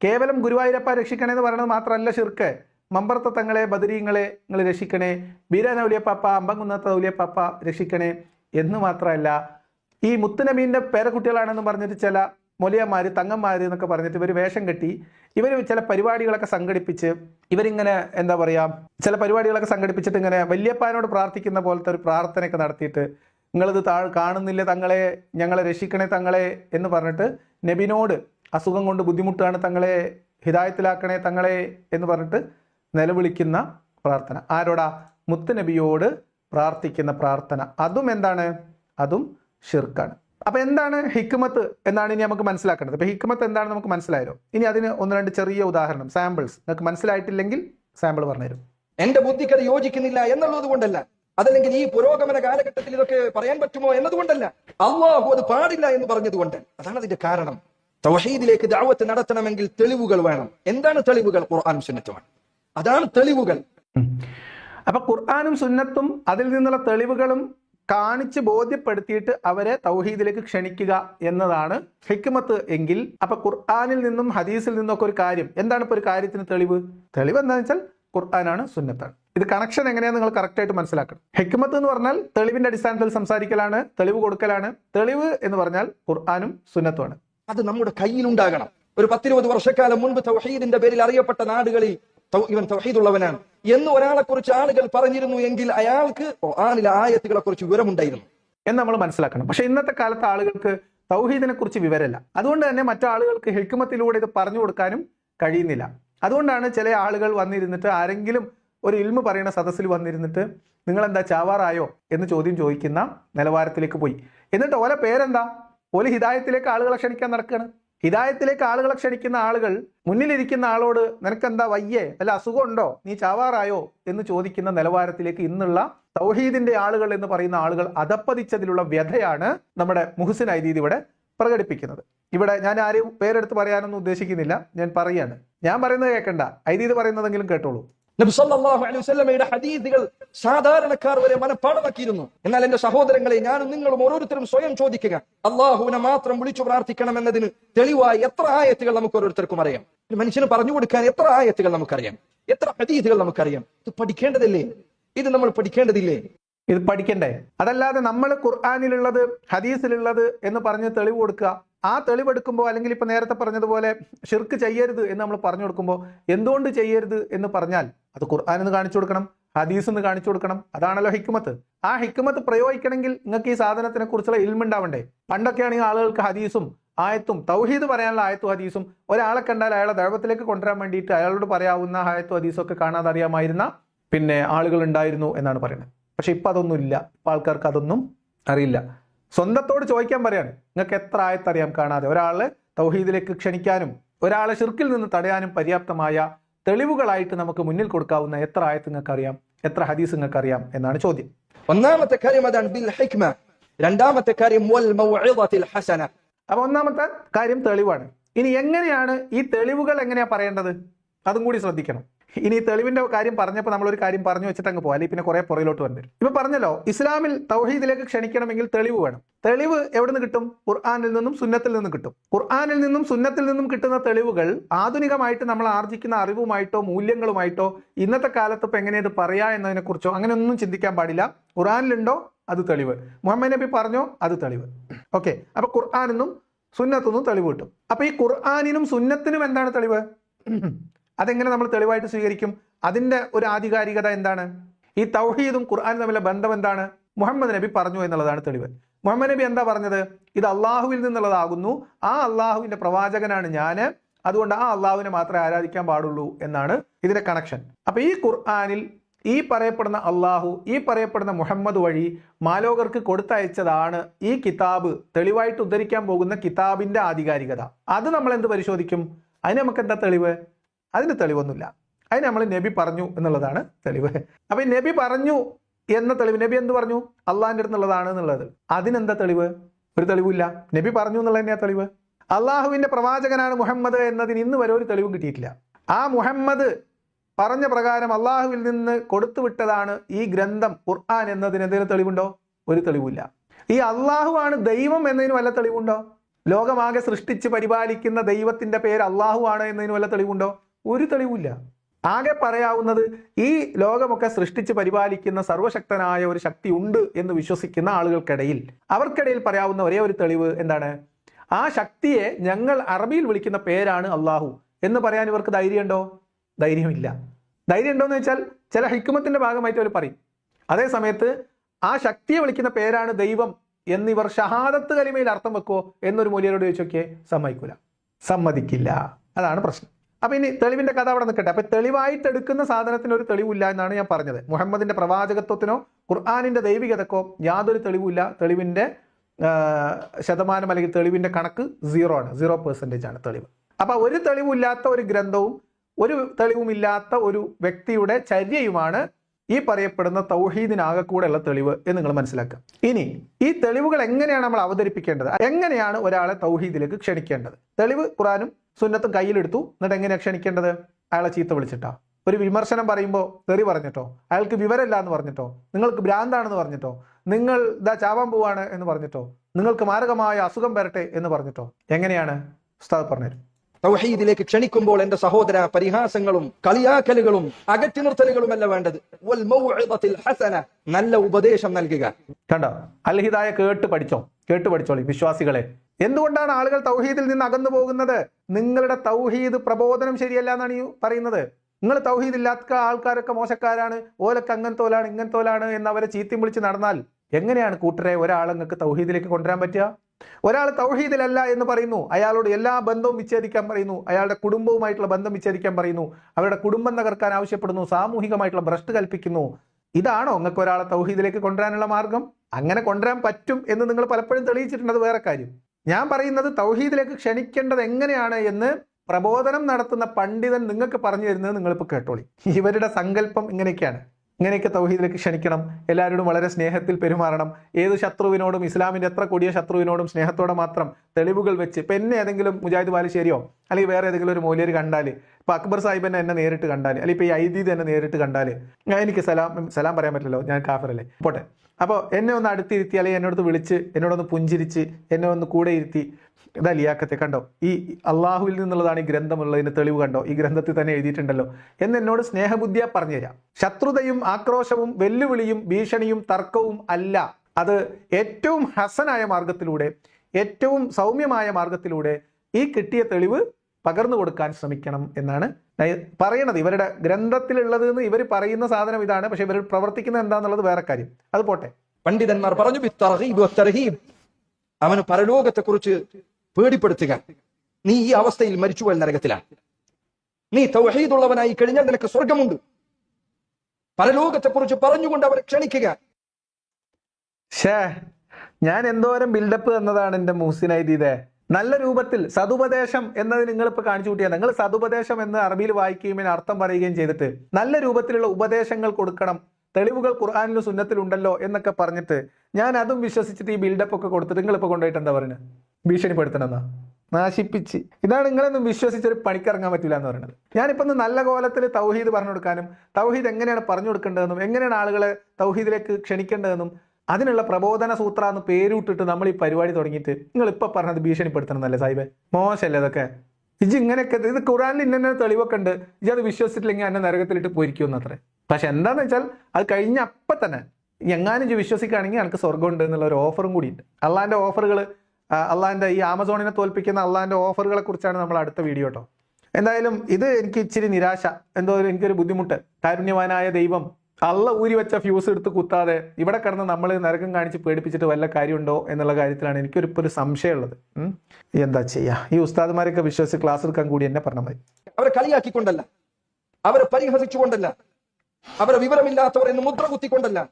കേവലം ഗുരുവായൂരപ്പ രക്ഷിക്കണേ എന്ന് പറയുന്നത് മാത്രമല്ല ഷിർക്ക് മമ്പർത്ത തങ്ങളെ ബദരീങ്ങളെ നിങ്ങൾ രക്ഷിക്കണേ ബീരാനൗലിയപ്പാപ്പ അമ്പംകുന്നത്ത ഔലിയപ്പാപ്പ രക്ഷിക്കണേ എന്ന് മാത്രമല്ല ഈ മുത്തുനബീന്റെ പേരക്കുട്ടികളാണെന്ന് പറഞ്ഞിട്ട് ചില മൊലിയന്മാർ തങ്ങന്മാർ എന്നൊക്കെ പറഞ്ഞിട്ട് ഇവർ വേഷം കെട്ടി ഇവർ ചില പരിപാടികളൊക്കെ സംഘടിപ്പിച്ച് ഇവരിങ്ങനെ എന്താ പറയുക ചില പരിപാടികളൊക്കെ സംഘടിപ്പിച്ചിട്ട് ഇങ്ങനെ വല്യപ്പാനോട് പ്രാർത്ഥിക്കുന്ന പോലത്തെ ഒരു പ്രാർത്ഥനയൊക്കെ നടത്തിയിട്ട് നിങ്ങളിത് താഴ് കാണുന്നില്ല തങ്ങളെ ഞങ്ങളെ രക്ഷിക്കണേ തങ്ങളെ എന്ന് പറഞ്ഞിട്ട് നബിനോട് അസുഖം കൊണ്ട് ബുദ്ധിമുട്ടാണ് തങ്ങളെ ഹിതായത്തിലാക്കണേ തങ്ങളെ എന്ന് പറഞ്ഞിട്ട് നിലവിളിക്കുന്ന പ്രാർത്ഥന. ആരോടാ? മുത്തുനബിയോട് പ്രാർത്ഥിക്കുന്ന പ്രാർത്ഥന. അതും എന്താണ്? അതും ഷിർക്കാണ്. അപ്പൊ എന്താണ് ഹിക്മത്ത് എന്നാണ് ഇനി നമുക്ക് മനസ്സിലാക്കേണ്ടത്. അപ്പൊ ഹിക്മത്ത് എന്താണ് നമുക്ക് മനസ്സിലായോ ഇനി അതിന് ഒന്ന് രണ്ട് ചെറിയ ഉദാഹരണം സാമ്പിൾസ് നിങ്ങൾക്ക് മനസ്സിലായിട്ടില്ലെങ്കിൽ സാമ്പിൾ പറഞ്ഞുതരും. എന്റെ ബുദ്ധിക്ക് അത് യോജിക്കുന്നില്ല എന്നുള്ളത് കൊണ്ടല്ല. അതല്ലെങ്കിൽ ഈ പുരോഗമന കാലഘട്ടത്തിൽ ഇതൊക്കെ പറയാൻ പറ്റുമോ എന്നതുകൊണ്ടല്ല അള്ളാഹു അത് പാടില്ല എന്ന് പറഞ്ഞതുകൊണ്ട് അതാണ് അതിന്റെ കാരണം. തൗഹീദിലേക്ക് ദാവത്ത് നടത്തണമെങ്കിൽ തെളിവുകൾ വേണം. എന്താണ് തെളിവുകൾ? ഖുർആനും സുന്നത്തുമാണ്. അതാണ് തെളിവുകൾ. അപ്പൊ ഖുർആാനും സുന്നത്തും അതിൽ നിന്നുള്ള തെളിവുകളും കാണിച്ച് ബോധ്യപ്പെടുത്തിയിട്ട് അവരെ തൗഹീദിലേക്ക് ക്ഷണിക്കുക എന്നതാണ് ഹിക്മത്ത് എങ്കിൽ അപ്പൊ ഖുർആാനിൽ നിന്നും ഹദീസിൽ നിന്നും ഒക്കെ ഒരു കാര്യം. എന്താണ് ഇപ്പൊ ഒരു കാര്യത്തിന് തെളിവ്? തെളിവ് എന്താണെന്ന് വെച്ചാൽ ഖുർആനാണ് സുന്നത്താണ്. ഇത് കണക്ഷൻ എങ്ങനെയാണ് നിങ്ങൾ കറക്റ്റ് ആയിട്ട് മനസ്സിലാക്കണം. ഹിക്മത്ത് എന്ന് പറഞ്ഞാൽ തെളിവിന്റെ അടിസ്ഥാനത്തിൽ സംസാരിക്കലാണ് തെളിവ് കൊടുക്കലാണ്. തെളിവ് എന്ന് പറഞ്ഞാൽ ഖുർആാനും സുന്നത്തുമാണ്. അത് നമ്മുടെ കയ്യിലുണ്ടാകണം. ഒരു പത്തിരുപത് വർഷക്കാലം മുൻപ് തൗഹീദിന്റെ പേരിൽ അറിയപ്പെട്ട നാടുകളിൽ ഇവൻ തൗഹീദുള്ളവനാണ്. എന്ന് ഒരാളെ കുറിച്ച് ആളുകൾ പറഞ്ഞിരുന്നു എങ്കിൽ അയാൾക്ക് ഖുർആനിലെ ആയത്തുകളെ കുറിച്ച് വിവരമുണ്ടായിരുന്നു. എന്ന് നമ്മൾ മനസ്സിലാക്കണം. പക്ഷെ ഇന്നത്തെ കാലത്ത് ആളുകൾക്ക് തൗഹീദിനെ കുറിച്ച് വിവരമില്ല. അതുകൊണ്ട് തന്നെ മറ്റാളുകൾക്ക് ഹെക്കുമത്തിലൂടെ ഇത് പറഞ്ഞു കൊടുക്കാനും കഴിയുന്നില്ല. അതുകൊണ്ടാണ് ചില ആളുകൾ വന്നിരുന്നിട്ട് ആരെങ്കിലും ഒരു ഇൽമ പറയുന്ന സദസ്സിൽ വന്നിരുന്നിട്ട് നിങ്ങൾ എന്താ ചാവാറായോ എന്ന് ചോദ്യം ചോദിക്കുന്ന നിലവാരത്തിലേക്ക് പോയി. എന്നിട്ട് ഓല പേരെന്താ? ഓൽ ഹിതായത്തിലേക്ക് ആളുകളെ ക്ഷണിക്കാൻ നടക്കുകയാണ് ഹിദായത്തിലേക്ക് ആളുകളെ ക്ഷണിക്കുന്ന ആളുകൾ മുന്നിലിരിക്കുന്ന ആളോട് നിനക്കെന്താ വയ്യേ? അല്ല അസുഖമുണ്ടോ? നീ ചാവാറായോ? എന്ന് ചോദിക്കുന്ന നിലവാരത്തിലേക്ക് ഇന്നുള്ള തൗഹീദിന്റെ ആളുകൾ എന്ന് പറയുന്ന ആളുകൾ അധപ്പതിച്ചതിലുള്ള വ്യഥയാണ് നമ്മുടെ മുഹസിൻ ഐദീദ് ഇവിടെ പ്രകടിപ്പിക്കുന്നത്. ഇവിടെ ഞാൻ ആരും പേരെടുത്ത് പറയാനൊന്നും ഉദ്ദേശിക്കുന്നില്ല. ഞാൻ പറയാണ്. ഞാൻ പറയുന്നത് കേൾക്കണ്ട ഐദീദ് പറയുന്നതെങ്കിലും കേട്ടോളൂ. നബി സല്ലല്ലാഹു അലൈഹി ഹദീസുകൾ സാധാരണക്കാർ വരെ മനഃപ്പാടമാക്കിയിരുന്നു. എന്നാൽ എന്റെ സഹോദരങ്ങളെ ഞാനും നിങ്ങളും ഓരോരുത്തരും സ്വയം ചോദിക്കുക അള്ളാഹുവിനെ മാത്രം വിളിച്ചു പ്രാർത്ഥിക്കണം എന്നതിന് തെളിവായി എത്ര ആയത്തുകൾ നമുക്ക് ഓരോരുത്തർക്കും അറിയാം. മനുഷ്യന് പറഞ്ഞു കൊടുക്കാൻ എത്ര ആയത്തുകൾ നമുക്കറിയാം? എത്ര ഹദീസുകൾ നമുക്കറിയാം? ഇത് പഠിക്കേണ്ടതല്ലേ? ഇത് നമ്മൾ പഠിക്കേണ്ടതില്ലേ? ഇത് പഠിക്കണ്ടേ? അതല്ലാതെ നമ്മൾ ഖുർആാനിലുള്ളത് ഹദീസിലുള്ളത് എന്ന് പറഞ്ഞ് തെളിവ് കൊടുക്കുക ആ തെളിവെടുക്കുമ്പോൾ അല്ലെങ്കിൽ ഇപ്പം നേരത്തെ പറഞ്ഞതുപോലെ ഷിർക്ക് ചെയ്യരുത് എന്ന് നമ്മൾ പറഞ്ഞു കൊടുക്കുമ്പോൾ എന്തുകൊണ്ട് ചെയ്യരുത് എന്ന് പറഞ്ഞാൽ അത് ഖുർആൻ എന്ന് കാണിച്ചു കൊടുക്കണം ഹദീസ് എന്ന് കാണിച്ചു കൊടുക്കണം. അതാണല്ലോ ഹിക്മത്ത്. ആ ഹിക്മത്ത് പ്രയോഗിക്കണമെങ്കിൽ നിങ്ങൾക്ക് ഈ സാധനത്തിനെ കുറിച്ചുള്ള ഇൽമുണ്ടാവണ്ടേ പണ്ടൊക്കെയാണെങ്കിൽ ആളുകൾക്ക് ഹദീസും ആയത്തും തൗഹീദ് പറയാനുള്ള ആയത്തും ഹദീസും ഒരാളെ കണ്ടാൽ അയാളെ ദൈവത്തിലേക്ക് കൊണ്ടുവരാൻ വേണ്ടിയിട്ട് അയാളോട് പറയാവുന്ന ആയത്തും ഹദീസും ഒക്കെ കാണാതെ അറിയാമായിരുന്ന പിന്നെ ആളുകൾ ഉണ്ടായിരുന്നു എന്നാണ് പറയുന്നത്. പക്ഷെ ഇപ്പൊ അതൊന്നും ഇല്ല. ഇപ്പൊ ആൾക്കാർക്ക് അതൊന്നും അറിയില്ല. സ്വന്തത്തോട് ചോദിക്കാൻ പറയാണ്. നിങ്ങൾക്ക് എത്ര ആയത്തറിയാം കാണാതെ? ഒരാളെ തൗഹീദിലേക്ക് ക്ഷണിക്കാനും ഒരാളെ ഷിർക്കിൽ നിന്ന് തടയാനും പര്യാപ്തമായ തെളിവുകളായിട്ട് നമുക്ക് മുന്നിൽ കൊടുക്കാവുന്ന എത്ര ആയത്ത് നിങ്ങൾക്ക് അറിയാം എത്ര ഹദീസ് നിങ്ങൾക്ക് അറിയാം എന്നാണ് ചോദ്യം. ഒന്നാമത്തെ കാര്യം അതാണ് ബിൽ ഹിക്മ. രണ്ടാമത്തെ കാര്യം ഹസന. അപ്പൊ ഒന്നാമത്തെ കാര്യം തെളിവാണ്. ഇനി എങ്ങനെയാണ് ഈ തെളിവുകൾ എങ്ങനെയാ പറയേണ്ടത്? അതും കൂടി ശ്രദ്ധിക്കണം. ഇനി തെളിവിന്റെ കാര്യം പറഞ്ഞപ്പോൾ നമ്മളൊരു കാര്യം പറഞ്ഞു വെച്ചിട്ട് അങ്ങ് പോകാം പിന്നെ കുറെ പുറയിലോട്ട് വരും. ഇപ്പൊ പറഞ്ഞല്ലോ ഇസ്ലാമിൽ തൗഹീദിലേക്ക് ക്ഷണിക്കണമെങ്കിൽ തെളിവ് വേണം. തെളിവ് എവിടെ നിന്ന് കിട്ടും? ഖുർആാനിൽ നിന്നും സുന്നത്തിൽ നിന്നും കിട്ടും. ഖുർആാനിൽ നിന്നും സുന്നത്തിൽ നിന്നും കിട്ടുന്ന തെളിവുകൾ ആധുനികമായിട്ട് നമ്മൾ ആർജിക്കുന്ന അറിവുമായിട്ടോ മൂല്യങ്ങളുമായിട്ടോ ഇന്നത്തെ കാലത്ത് ഇപ്പൊ എങ്ങനെ ഇത് പറയാ എന്നതിനെ കുറിച്ചോ അങ്ങനെ ഒന്നും ചിന്തിക്കാൻ പാടില്ല. ഖുർആാനിലുണ്ടോ? അത് തെളിവ്. മുഹമ്മദ് നബി പറഞ്ഞോ? അത് തെളിവ്. ഓക്കെ. അപ്പൊ ഖുർആാനെന്നും സുന്നത്തൊന്നും തെളിവ് കിട്ടും. അപ്പൊ ഈ ഖുർആാനിനും സുന്നത്തിനും എന്താണ് തെളിവ്? അതെങ്ങനെ നമ്മൾ തെളിവായിട്ട് സ്വീകരിക്കും? അതിന്റെ ഒരു ആധികാരികത എന്താണ്? ഈ തൗഹീദും ഖുർആാനും തമ്മിലെ ബന്ധം എന്താണ്? മുഹമ്മദ് നബി പറഞ്ഞു എന്നുള്ളതാണ് തെളിവ്. മുഹമ്മദ് നബി എന്താ പറഞ്ഞത്? ഇത് അള്ളാഹുവിൽ നിന്നുള്ളതാകുന്നു. ആ അള്ളാഹുവിന്റെ പ്രവാചകനാണ് ഞാൻ. അതുകൊണ്ട് ആ അള്ളാഹുവിനെ മാത്രമേ ആരാധിക്കാൻ പാടുള്ളൂ എന്നാണ് ഇതിന്റെ കണക്ഷൻ അപ്പോൾ ഈ ഖുർആാനിൽ ഈ പറയപ്പെടുന്ന അള്ളാഹു ഈ പറയപ്പെടുന്ന മുഹമ്മദ് വഴി മാലോകർക്ക് കൊടുത്തയച്ചതാണ് ഈ കിതാബ് തെളിവായിട്ട് ഉദ്ധരിക്കാൻ പോകുന്ന കിതാബിന്റെ ആധികാരികത. അത് നമ്മൾ എന്ത് പരിശോധിക്കും? അതിന് നമുക്ക് എന്താ തെളിവ്? അതിന് തെളിവൊന്നുമില്ല. അതിന് നമ്മൾ നബി പറഞ്ഞു എന്നുള്ളതാണ് തെളിവ്. അപ്പൊ നബി പറഞ്ഞു എന്ന തെളിവ് നബി എന്ത് പറഞ്ഞു? അള്ളാഹിന്റെ അടുത്തുള്ളതാണ് എന്നുള്ളത്. അതിനെന്താ തെളിവ്? ഒരു തെളിവില്ല നബി പറഞ്ഞു എന്നുള്ള തന്നെയാ തെളിവ്. അള്ളാഹുവിന്റെ പ്രവാചകനാണ് മുഹമ്മദ് എന്നതിന് ഇന്ന് വരെ ഒരു തെളിവും കിട്ടിയിട്ടില്ല. ആ മുഹമ്മദ് പറഞ്ഞ പ്രകാരം അള്ളാഹുവിൽ നിന്ന് കൊടുത്തുവിട്ടതാണ് ഈ ഗ്രന്ഥം ഖുർആൻ എന്നതിന് എന്തെങ്കിലും തെളിവുണ്ടോ? ഒരു തെളിവില്ല ഈ അള്ളാഹു ആണ് ദൈവം എന്നതിന് വല്ല തെളിവുണ്ടോ? ലോകമാകെ സൃഷ്ടിച്ച് പരിപാലിക്കുന്ന ദൈവത്തിന്റെ പേര് അള്ളാഹു ആണ് എന്നതിന് വല്ല തെളിവുണ്ടോ? ഒരു തെളിവില്ല ആകെ പറയാവുന്നത് ഈ ലോകമൊക്കെ സൃഷ്ടിച്ച് പരിപാലിക്കുന്ന സർവശക്തനായ ഒരു ശക്തി ഉണ്ട് എന്ന് വിശ്വസിക്കുന്ന ആളുകൾക്കിടയിൽ അവർക്കിടയിൽ പറയാവുന്ന ഒരേ ഒരു തെളിവ് എന്താണ്? ആ ശക്തിയെ ഞങ്ങൾ അറബിയിൽ വിളിക്കുന്ന പേരാണ് അള്ളാഹു എന്ന് പറയാൻ ഇവർക്ക് ധൈര്യമുണ്ടോ? ധൈര്യമില്ല. ധൈര്യം വെച്ചാൽ ചില ഹിക്കുമത്തിന്റെ ഭാഗമായിട്ട് അവർ പറയും. അതേ സമയത്ത് ആ ശക്തിയെ വിളിക്കുന്ന പേരാണ് ദൈവം എന്നിവർ ഷഹാദത്ത് കലിമയിൽ അർത്ഥം വെക്കുവോ എന്നൊരു മൂല്യരോട് ചോദിച്ചൊക്കെ നോക്കിയേ സമ്മതിക്കൂല. സമ്മതിക്കില്ല. അതാണ് പ്രശ്നം. അപ്പൊ ഇനി തെളിവിന്റെ കഥ അവിടെ നിൽക്കട്ടെ. അപ്പൊ തെളിവായിട്ട് എടുക്കുന്ന സാധനത്തിന് ഒരു തെളിവില്ല എന്നാണ് ഞാൻ പറഞ്ഞത്. മുഹമ്മദിന്റെ പ്രവാചകത്വത്തിനോ ഖുർആാനിന്റെ ദൈവികതക്കോ യാതൊരു തെളിവില്ല തെളിവിന്റെ ശതമാനം അല്ലെങ്കിൽ തെളിവിന്റെ കണക്ക് സീറോ ആണ്. സീറോ പെർസെന്റേജ് ആണ് തെളിവ്. അപ്പൊ ഒരു തെളിവില്ലാത്ത ഒരു ഗ്രന്ഥവും ഒരു തെളിവുമില്ലാത്ത ഒരു വ്യക്തിയുടെ ചര്യയുമാണ് ഈ പറയപ്പെടുന്ന തൗഹീദിനാകെ കൂടെയുള്ള തെളിവ് എന്ന് നിങ്ങൾ മനസ്സിലാക്കുക. ഇനി ഈ തെളിവുകൾ എങ്ങനെയാണ് നമ്മൾ അവതരിപ്പിക്കേണ്ടത്? എങ്ങനെയാണ് ഒരാളെ തൗഹീദിലേക്ക് ക്ഷണിക്കേണ്ടത്? തെളിവ് ഖുറാനും സുന്നത്തും കയ്യിലെടുത്തു. എന്നിട്ട് എങ്ങനെയാണ് ക്ഷണിക്കേണ്ടത്? അയാളെ ചീത്ത വിളിച്ചിട്ടാ. ഒരു വിമർശനം പറയുമ്പോൾ തെറി പറഞ്ഞിട്ടോ? അയാൾക്ക് വിവരമില്ല എന്ന് പറഞ്ഞിട്ടോ? നിങ്ങൾക്ക് ഭ്രാന്താണെന്ന് പറഞ്ഞിട്ടോ? നിങ്ങൾ ഇതാ ചാവാൻ പോവാണ് എന്ന് പറഞ്ഞിട്ടോ? നിങ്ങൾക്ക് മാരകമായ അസുഖം വരട്ടെ എന്ന് പറഞ്ഞിട്ടോ? എങ്ങനെയാണ്? ഉസ്താദ് പറഞ്ഞുതരും. തൗഹീദിലേക്ക് ക്ഷണിക്കുമ്പോൾ എന്റെ സഹോദര പരിഹാസങ്ങളും കളിയാക്കലുകളും അകറ്റി നിർത്തലുകളുമല്ല വേണ്ടത് നല്ല ഉപദേശം നൽകുക. കണ്ടോ? അൽഹിദായ കേട്ട് പഠിച്ചോ? കേട്ട് പഠിച്ചോളി വിശ്വാസികളെ. എന്തുകൊണ്ടാണ് ആളുകൾ തൗഹീദിൽ നിന്ന് അകന്നു പോകുന്നത്? നിങ്ങളുടെ തൗഹീദ് പ്രബോധനം ശരിയല്ല എന്നാണ് ഈ പറയുന്നത്. നിങ്ങൾ തൗഹീദ് ഇല്ലാത്ത ആൾക്കാരൊക്കെ മോശക്കാരാണ്. ഓലൊക്കെ അങ്ങനത്തോലാണ് ഇങ്ങനത്തോലാണ് എന്ന് അവരെ ചീത്തി വിളിച്ച് നടന്നാൽ എങ്ങനെയാണ് കൂട്ടരെ ഒരാൾ നിങ്ങൾക്ക് തൗഹീദിലേക്ക് കൊണ്ടുവരാൻ പറ്റുക? ഒരാൾ തൗഹീദിലല്ല എന്ന് പറയുന്നു. അയാളോട് എല്ലാ ബന്ധവും വിച്ഛേദിക്കാൻ പറയുന്നു. അയാളുടെ കുടുംബവുമായിട്ടുള്ള ബന്ധം വിച്ഛേദിക്കാൻ പറയുന്നു. അവരുടെ കുടുംബം തകർക്കാൻ ആവശ്യപ്പെടുന്നു. സാമൂഹികമായിട്ടുള്ള ഭ്രഷ്ട് കൽപ്പിക്കുന്നു. ഇതാണോ നിങ്ങൾക്ക് ഒരാളെ തൗഹീദിലേക്ക് കൊണ്ടുവരാനുള്ള മാർഗം? അങ്ങനെ കൊണ്ടുവരാൻ പറ്റും എന്ന് നിങ്ങൾ പലപ്പോഴും തെളിയിച്ചിട്ടുണ്ട്. അത് വേറെ കാര്യം. ഞാൻ പറയുന്നത് തൗഹീദിലേക്ക് ക്ഷണിക്കേണ്ടത് എങ്ങനെയാണ് എന്ന് പ്രബോധനം നടത്തുന്ന പണ്ഡിതൻ നിങ്ങൾക്ക് പറഞ്ഞു തരുന്നത് നിങ്ങളിപ്പോൾ കേട്ടോളി. ഇവരുടെ സങ്കല്പം ഇങ്ങനെയൊക്കെയാണ്. ഇങ്ങനെയൊക്കെ തൗഹീദിലേക്ക് ക്ഷണിക്കണം. എല്ലാവരോടും വളരെ സ്നേഹത്തിൽ പെരുമാറണം. ഏത് ശത്രുവിനോടും ഇസ്ലാമിന്റെ എത്ര കൊടിയ ശത്രുവിനോടും സ്നേഹത്തോടെ മാത്രം തെളിവുകൾ വെച്ച് ഇപ്പം എന്നെ ഏതെങ്കിലും മുജാഹിദ് ബാലുശ്ശേരിയോ അല്ലെങ്കിൽ വേറെ ഏതെങ്കിലും ഒരു മൂല്യർ കണ്ടാൽ ഇപ്പൊ അക്ബർ സാഹിബ് എന്നെ നേരിട്ട് കണ്ടാൽ അല്ലെങ്കിൽ ഇപ്പൊ ഈ ഐദീദ് എന്നെ നേരിട്ട് കണ്ടാൽ ഞാൻ എനിക്ക് സലാം സലാം പറയാൻ പറ്റില്ലല്ലോ ഞാൻ കാഫറല്ലേ. പോട്ടെ. അപ്പോൾ എന്നെ ഒന്ന് അടുത്തിരുത്തി അല്ലെങ്കിൽ എന്നോടത്ത് വിളിച്ച് എന്നോടൊന്ന് പുഞ്ചിരിച്ച് എന്നെ ഒന്ന് കൂടെ ഇരുത്തി. ഇതാ ലിയാക്കത്തെ കണ്ടോ? ഈ അള്ളാഹുവിൽ നിന്നുള്ളതാണ് ഈ ഗ്രന്ഥമുള്ളതിന് തെളിവ് കണ്ടോ? ഈ ഗ്രന്ഥത്തിൽ തന്നെ എഴുതിയിട്ടുണ്ടല്ലോ. എന്ന് എന്നോട് സ്നേഹബുദ്ധിയ പറഞ്ഞുതരാം ശത്രുതയും ആക്രോശവും വെല്ലുവിളിയും ഭീഷണിയും തർക്കവും അല്ല. അത് ഏറ്റവും ഹസനായ മാർഗത്തിലൂടെ ഏറ്റവും സൗമ്യമായ മാർഗത്തിലൂടെ ഈ കിട്ടിയ തെളിവ് പകർന്നു കൊടുക്കാൻ ശ്രമിക്കണം എന്നാണ് പറയണത്. ഇവരുടെ ഗ്രന്ഥത്തിലുള്ളത് എന്ന് ഇവർ പറയുന്ന സാധനം ഇതാണ്. പക്ഷെ ഇവർ പ്രവർത്തിക്കുന്നത് എന്താന്നുള്ളത് വേറെ കാര്യം. അത് പോട്ടെ. പണ്ഡിതന്മാർ പറഞ്ഞു അവന് പരലോകത്തെ കുറിച്ച് പേടിപ്പെടുത്തുക. നീ ഈ അവസ്ഥയിൽ മരിച്ചു പോയ നരകത്തിലാണ്. നീ തൗഹീദുള്ളവനായി കഴിഞ്ഞാൽ നിനക്ക് സ്വർഗമുണ്ട് പരലോകത്തെ കുറിച്ച് പറഞ്ഞുകൊണ്ട് അവരെ ക്ഷണിക്കുക. ഷേ ഞാൻ എന്തോരം ബിൽഡപ്പ് തന്നതാണ് എന്റെ എന്റെ മൂസിനൈദീതെ നല്ല രൂപത്തിൽ സതുപദേശം എന്നത് നിങ്ങൾ ഇപ്പൊ കാണിച്ചു കൂട്ടിയാൽ നിങ്ങൾ സതുപദേശം എന്ന് അറബിയിൽ വായിക്കുകയും അർത്ഥം പറയുകയും ചെയ്തിട്ട് നല്ല രൂപത്തിലുള്ള ഉപദേശങ്ങൾ കൊടുക്കണം. തെളിവുകൾ ഖുർആാനിലും സുന്നത്തിലുണ്ടല്ലോ എന്നൊക്കെ പറഞ്ഞിട്ട് ഞാൻ അതും വിശ്വസിച്ചിട്ട് ഈ ബിൽഡപ്പ് ഒക്കെ കൊടുത്തിട്ട് നിങ്ങൾ ഇപ്പൊ കൊണ്ടുപോയിട്ട് എന്താ പറയുന്നത് ഭീഷണിപ്പെടുത്തണമെന്നാ? നാശിപ്പിച്ച്. ഇതാണ് നിങ്ങളൊന്നും വിശ്വസിച്ചൊരു പണിക്കിറങ്ങാൻ പറ്റില്ല എന്ന് പറയുന്നത്. ഞാനിപ്പോ ഒന്ന് നല്ല കോലത്തിൽ തൗഹീദ് പറഞ്ഞു കൊടുക്കാനും തൗഹീദ് എങ്ങനെയാണ് പറഞ്ഞു കൊടുക്കേണ്ടതെന്നും എങ്ങനെയാണ് ആളുകളെ തൗഹീദിലേക്ക് ക്ഷണിക്കേണ്ടതെന്നും അതിനുള്ള പ്രബോധന സൂത്ര എന്ന് പേരൂട്ടിട്ട് നമ്മൾ ഈ പരിപാടി തുടങ്ങിയിട്ട് നിങ്ങൾ ഇപ്പൊ പറഞ്ഞത് ഭീഷണിപ്പെടുത്തണം എന്നല്ലേ സാഹിബ്? മോശമല്ലേ ഇതൊക്കെ? ഇജ് ഇങ്ങനെയൊക്കെ ഇത് ഖുറാനിൽ ഇന്ന തെളിവൊക്കെ ഉണ്ട്. ഇജ് അത് വിശ്വസിച്ചിട്ടില്ലെങ്കിൽ എന്നെ നരകത്തിലിട്ട് പൊരിക്കുമെന്ന് അത്രേ പക്ഷെ എന്താന്ന് വെച്ചാൽ അത് കഴിഞ്ഞ അപ്പം തന്നെ എങ്ങാനും ഇജ് വിശ്വസിക്കുകയാണെങ്കിൽ എനിക്ക് സ്വർഗമുണ്ട് എന്നുള്ള ഒരു ഓഫറും കൂടി ഉണ്ട്. അള്ളാന്റെ ഓഫറുകൾ അള്ളാന്റെ ഈ ആമസോണിനെ തോൽപ്പിക്കുന്ന അള്ളാന്റെ ഓഫറുകളെ കുറിച്ചാണ് നമ്മൾ അടുത്ത വീഡിയോ കേട്ടോ. എന്തായാലും ഇത് എനിക്ക് ഇച്ചിരി നിരാശ. എന്തോ എനിക്കൊരു ബുദ്ധിമുട്ട്. കാരുണ്യവാനായ ദൈവം അള്ള ഊരി വെച്ച ഫ്യൂസ് എടുത്ത് കുത്താതെ ഇവിടെ കിടന്ന് നമ്മൾ നരകം കാണിച്ച് പേടിപ്പിച്ചിട്ട് വല്ല കാര്യമുണ്ടോ എന്നുള്ള കാര്യത്തിലാണ് എനിക്കൊരു ഇപ്പോൾ ഒരു സംശയമുള്ളത്. എന്താ ചെയ്യുക ഈ ഉസ്താദ്മാരെയൊക്കെ വിശ്വസിച്ച് ക്ലാസ് എടുക്കാൻ കൂടി എന്നെ പറഞ്ഞ മതി. അവരെ കളിയാക്കിക്കൊണ്ടല്ല. അവരെ പരിഹസിച്ചുകൊണ്ടല്ല. അവരെ വിവരമില്ലാത്തവർ എന്ന് മുദ്ര കുത്തിക്കൊണ്ടല്ല.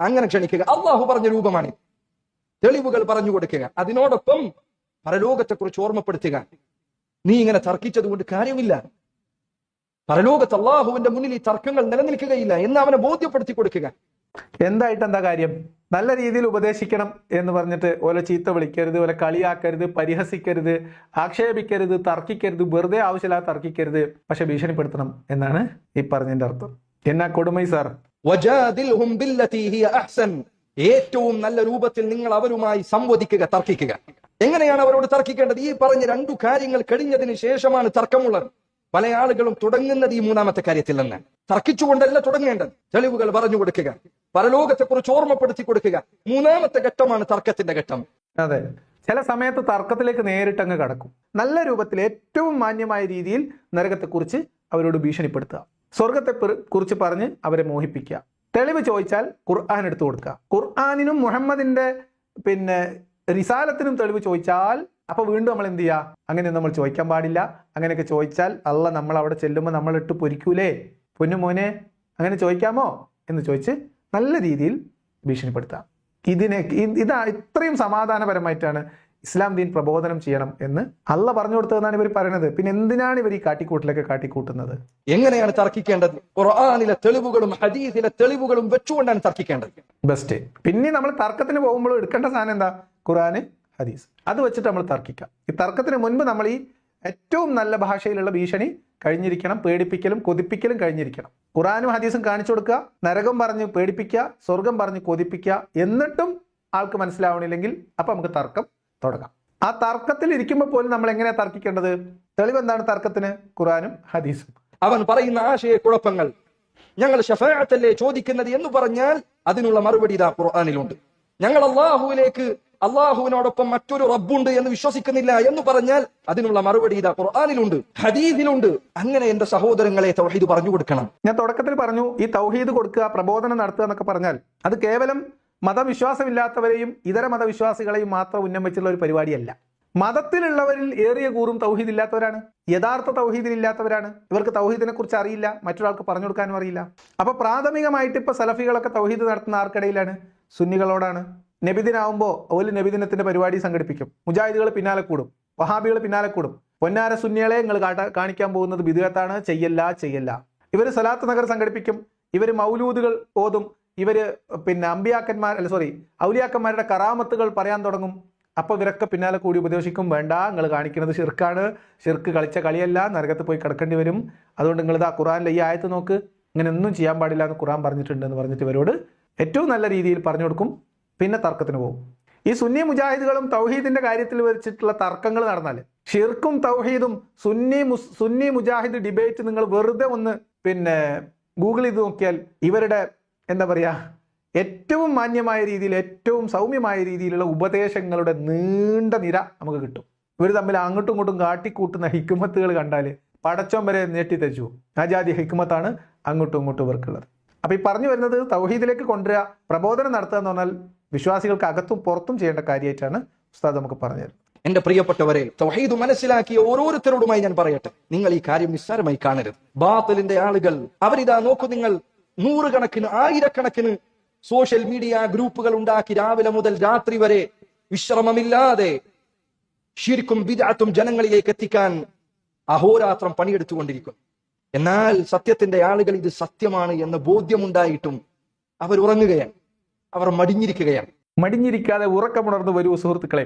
അങ്ങനെ ക്ഷണിക്കുക. അള്ളാഹു പറഞ്ഞ രൂപമാണ്. തെളിവുകൾ പറഞ്ഞു കൊടുക്കുക. അതിനോടൊപ്പം പരലോകത്തെക്കുറിച്ച് ഓർമ്മപ്പെടുത്തുക. നീ ഇങ്ങനെ തർക്കിച്ചത് കൊണ്ട് കാര്യമില്ല. പരലോകത്ത് അള്ളാഹുവിന്റെ മുന്നിൽ ഈ തർക്കങ്ങൾ നിലനിൽക്കുകയില്ല എന്ന് അവനെ ബോധ്യപ്പെടുത്തി കൊടുക്കുക. എന്തായിട്ട് എന്താ കാര്യം? നല്ല രീതിയിൽ ഉപദേശിക്കണം എന്ന് പറഞ്ഞിട്ട് ഓലെ ചീത്ത വിളിക്കരുത് ഓലെ കളിയാക്കരുത് പരിഹസിക്കരുത് ആക്ഷേപിക്കരുത് തർക്കിക്കരുത് വെറുതെ ആവശ്യമില്ലാതെ തർക്കിക്കരുത് പക്ഷെ ഭീഷണിപ്പെടുത്തണം എന്നാണ് ഈ പറഞ്ഞതിന്റെ അർത്ഥം. എന്നാ കൊടുമൈ സാർ? ഏറ്റവും നല്ല രൂപത്തിൽ നിങ്ങൾ അവരുമായി സംവദിക്കുക തർക്കിക്കുക. എങ്ങനെയാണ് അവരോട് തർക്കിക്കേണ്ടത്? ഈ പറഞ്ഞ രണ്ടു കാര്യങ്ങൾ കഴിഞ്ഞതിന് ശേഷമാണ് തർക്കമുള്ളത്. പല ആളുകളും തുടങ്ങുന്നത് ഈ മൂന്നാമത്തെ കാര്യത്തിൽ നിന്ന്. തർക്കിച്ചുകൊണ്ടല്ല തുടങ്ങേണ്ടത്. തെളിവുകൾ പറഞ്ഞു കൊടുക്കുക. പരലോകത്തെക്കുറിച്ച് ഓർമ്മപ്പെടുത്തി കൊടുക്കുക. മൂന്നാമത്തെ ഘട്ടമാണ് തർക്കത്തിന്റെ ഘട്ടം. അതെ. ചില സമയത്ത് തർക്കത്തിലേക്ക് നേരിട്ടങ്ങ് കടക്കും. നല്ല രൂപത്തിൽ ഏറ്റവും മാന്യമായ രീതിയിൽ നരകത്തെക്കുറിച്ച് അവരോട് ഭീഷണിപ്പെടുത്തുക. സ്വർഗത്തെ കുറിച്ച് പറഞ്ഞ് അവരെ മോഹിപ്പിക്കുക. തെളിവ് ചോദിച്ചാൽ ഖുർആൻ എടുത്തു കൊടുക്കുക. ഖുർആാനിനും മുഹമ്മദിന്റെ പിന്നെ റിസാലത്തിനും തെളിവ് ചോദിച്ചാൽ അപ്പൊ വീണ്ടും നമ്മൾ എന്ത് ചെയ്യുക അങ്ങനെ നമ്മൾ ചോദിക്കാൻ പാടില്ല. അങ്ങനെയൊക്കെ ചോദിച്ചാൽ അള്ള നമ്മൾ അവിടെ ചെല്ലുമ്പോൾ നമ്മൾ ഇട്ട് പൊരിക്കൂലേ? പൊന്നു മോനെ അങ്ങനെ ചോദിക്കാമോ? എന്ന് ചോദിച്ച് നല്ല രീതിയിൽ ഭീഷണിപ്പെടുത്താം. ഇതിനെ ഇതാ ഇത്രയും സമാധാനപരമായിട്ടാണ് ഇസ്ലാം ദീൻ പ്രബോധനം ചെയ്യണം എന്ന് അള്ള പറഞ്ഞു കൊടുത്തതെന്നാണ് ഇവർ പറയുന്നത് പിന്നെ എന്തിനാണ് ഇവർ ഈ കാട്ടിക്കൂട്ടിലൊക്കെ കാട്ടിക്കൂട്ടുന്നത്? എങ്ങനെയാണ് തർക്കിക്കേണ്ടത്? ഖുർആനിലെ തെളിവുകളും ഹദീസിലെ തെളിവുകളും വെച്ചുകൊണ്ടാണ് തർക്കിക്കേണ്ടത്. ബെസ്റ്റ് പിന്നെ നമ്മൾ തർക്കത്തിന് പോകുമ്പോൾ എടുക്കേണ്ട സാധനം എന്താ? ഖുറാന് ഹദീസ്. അത് വെച്ചിട്ട് നമ്മൾ തർക്കിക്കാം. ഈ തർക്കത്തിന് മുൻപ് നമ്മൾ ഈ ഏറ്റവും നല്ല ഭാഷയിലുള്ള ഭീഷണി കഴിഞ്ഞിരിക്കണം പേടിപ്പിക്കലും കൊതിപ്പിക്കലും കഴിഞ്ഞിരിക്കണം. ഖുറാനും ഹദീസും കാണിച്ചു കൊടുക്കുക നരകം പറഞ്ഞ് പേടിപ്പിക്കുക സ്വർഗം പറഞ്ഞ് കൊതിപ്പിക്കുക എന്നിട്ടും ആൾക്ക് മനസ്സിലാവണില്ലെങ്കിൽ അപ്പം നമുക്ക് തർക്കം തുടങ്ങാം. ആ തർക്കത്തിൽ ഇരിക്കുമ്പോൾ പോലും നമ്മൾ എങ്ങനെയാണ് തർക്കിക്കേണ്ടത്? തെളിവ് എന്താണ് തർക്കത്തിന്? ഖുറാനും ഹദീസും. അവൻ പറയുന്ന ആശയക്കുഴപ്പങ്ങൾ ഞങ്ങൾ ഷഫാഅത്തല്ലേ ചോദിക്കുന്നത് എന്ന് പറഞ്ഞാൽ അതിനുള്ള മറുപടി ഇതാ ഖുർആനിലുണ്ട്. ഞങ്ങൾ അള്ളാഹുവിലേക്ക് അള്ളാഹുവിനോടൊപ്പം മറ്റൊരു റബ്ബുണ്ട് എന്ന് വിശ്വസിക്കുന്നില്ല എന്ന് പറഞ്ഞാൽ അതിനുള്ള മറുപടി ഇതാ ഖുർആാനിലുണ്ട് ഹദീദിലുണ്ട് അങ്ങനെ എന്റെ സഹോദരങ്ങളെ തൗഹീദ് പറഞ്ഞു കൊടുക്കണം. ഞാൻ തുടക്കത്തിൽ പറഞ്ഞു ഈ തൗഹീദ് കൊടുക്കുക പ്രബോധനം നടത്തുക എന്നൊക്കെ പറഞ്ഞാൽ അത് കേവലം മതവിശ്വാസമില്ലാത്തവരെയും ഇതര മതവിശ്വാസികളെയും മാത്രം ഉന്നമിച്ചുള്ള ഒരു പരിപാടിയല്ല. മതത്തിലുള്ളവരിൽ ഏറിയ കൂറും തൗഹീദ് ഇല്ലാത്തവരാണ്. യഥാർത്ഥ തൗഹീദിൽ ഇല്ലാത്തവരാണ്. ഇവർക്ക് തൗഹീദിനെ കുറിച്ച് അറിയില്ല. മറ്റൊരാൾക്ക് പറഞ്ഞു കൊടുക്കാനും അറിയില്ല. അപ്പൊ പ്രാഥമികമായിട്ട് ഇപ്പൊ സലഫികളൊക്കെ തൗഹീദ് നടത്തുന്ന ആർക്കിടയിലാണ്? സുന്നികളോടാണ്. നബിദിനാവുമ്പോൾ ഒരു നബിദിനത്തിന്റെ പരിപാടി സംഘടിപ്പിക്കും. മുജാഹിദുകൾ പിന്നാലെ കൂടും. വഹാബികൾ പിന്നാലെ കൂടും. പൊന്നാര സുന്നികളെ നിങ്ങൾ കാട്ട- കാണിക്കാൻ പോകുന്നത് ബിദുഗത്താണ്. ചെയ്യല്ല ചെയ്യല്ല. ഇവർ സലാത്ത് നഗർ സംഘടിപ്പിക്കും. ഇവർ മൗലൂദുകൾ ഓതും. ഇവർ പിന്നെ അമ്പിയാക്കന്മാർ അല്ല സോറി ഔലിയാക്കന്മാരുടെ കറാമത്തുകൾ പറയാൻ തുടങ്ങും. അപ്പൊ ഇവരൊക്കെ പിന്നാലെ കൂടി ഉപദേശിക്കും. വേണ്ട നിങ്ങൾ കാണിക്കുന്നത് ഷിർക്കാണ് ഷിർക്ക് കളിച്ച കളിയല്ല. നരകത്ത് പോയി കിടക്കേണ്ടി വരും. അതുകൊണ്ട് നിങ്ങൾ ഇതാ ഖുറാനിലെ ഈ ആയത്ത് നോക്ക്. ഇങ്ങനെ ഒന്നും ചെയ്യാൻ പാടില്ല എന്ന് ഖുറാൻ പറഞ്ഞിട്ടുണ്ട് എന്ന് പറഞ്ഞിട്ട് ഇവരോട് ഏറ്റവും നല്ല രീതിയിൽ പറഞ്ഞു കൊടുക്കും പിന്നെ തർക്കത്തിന് പോകും. ഈ സുന്നി മുജാഹിദുകളും തൗഹീദിന്റെ കാര്യത്തിൽ വെച്ചിട്ടുള്ള തർക്കങ്ങൾ നടന്നാൽ ഷിർക്കും തൗഹീദും സുന്നി സുന്നി മുജാഹിദ് ഡിബേറ്റ് നിങ്ങൾ വെറുതെ ഒന്ന് പിന്നെ ഗൂഗിൾ ചെയ്ത് നോക്കിയാൽ ഇവരുടെ എന്താ പറയാ ഏറ്റവും മാന്യമായ രീതിയിൽ ഏറ്റവും സൗമ്യമായ രീതിയിലുള്ള ഉപദേശങ്ങളുടെ നീണ്ട നിര നമുക്ക് കിട്ടും. ഇവർ തമ്മിൽ അങ്ങോട്ടും ഇങ്ങോട്ടും കാട്ടിക്കൂട്ടുന്ന ഹിക്കുമത്തുകൾ കണ്ടാൽ പടച്ചോൻ വരെ ഞെട്ടിത്തെച്ചു ആ ജാതി ഹിക്കുമത്താണ് അങ്ങോട്ടും ഇങ്ങോട്ടും ഇവർക്കുള്ളത്. അപ്പൊ ഈ പറഞ്ഞു വരുന്നത് തൗഹീദിലേക്ക് കൊണ്ടുവരിക പ്രബോധനം നടത്തുക എന്ന് പറഞ്ഞാൽ വിശ്വാസികൾക്ക് അകത്തും പുറത്തും ചെയ്യേണ്ട കാര്യമായിട്ടാണ് ഉസ്താദ് നമുക്ക് പറഞ്ഞു എന്റെ പ്രിയപ്പെട്ടവരെ തൗഹീദ് മനസ്സിലാക്കിയ ഓരോരുത്തരോടുമായി ഞാൻ പറയട്ടെ. നിങ്ങൾ ഈ കാര്യം നിസ്സാരമായി കാണരുത്. ബാത്തലിന്റെ ആളുകൾ അവരിതാ നോക്കൂ നിങ്ങൾ നൂറുകണക്കിന് ആയിരക്കണക്കിന് സോഷ്യൽ മീഡിയ ഗ്രൂപ്പുകൾ ഉണ്ടാക്കി രാവിലെ മുതൽ രാത്രി വരെ വിശ്രമമില്ലാതെ ഷിർക്കും ബിദഅത്തും ജനങ്ങളിലേക്ക് എത്തിക്കാൻ അഹോരാത്രം പണിയെടുത്തുകൊണ്ടിരിക്കും എന്നാൽ സത്യത്തിന്റെ ആളുകൾ ഇത് സത്യമാണ് എന്ന ബോധ്യമുണ്ടായിട്ടും അവർ ഉറങ്ങുകയാണ്. അവർ മടിഞ്ഞിരിക്കുകയാണ്. മടിഞ്ഞിരിക്കാതെ ഉറക്കമുണർന്നു വരൂ സുഹൃത്തുക്കളെ.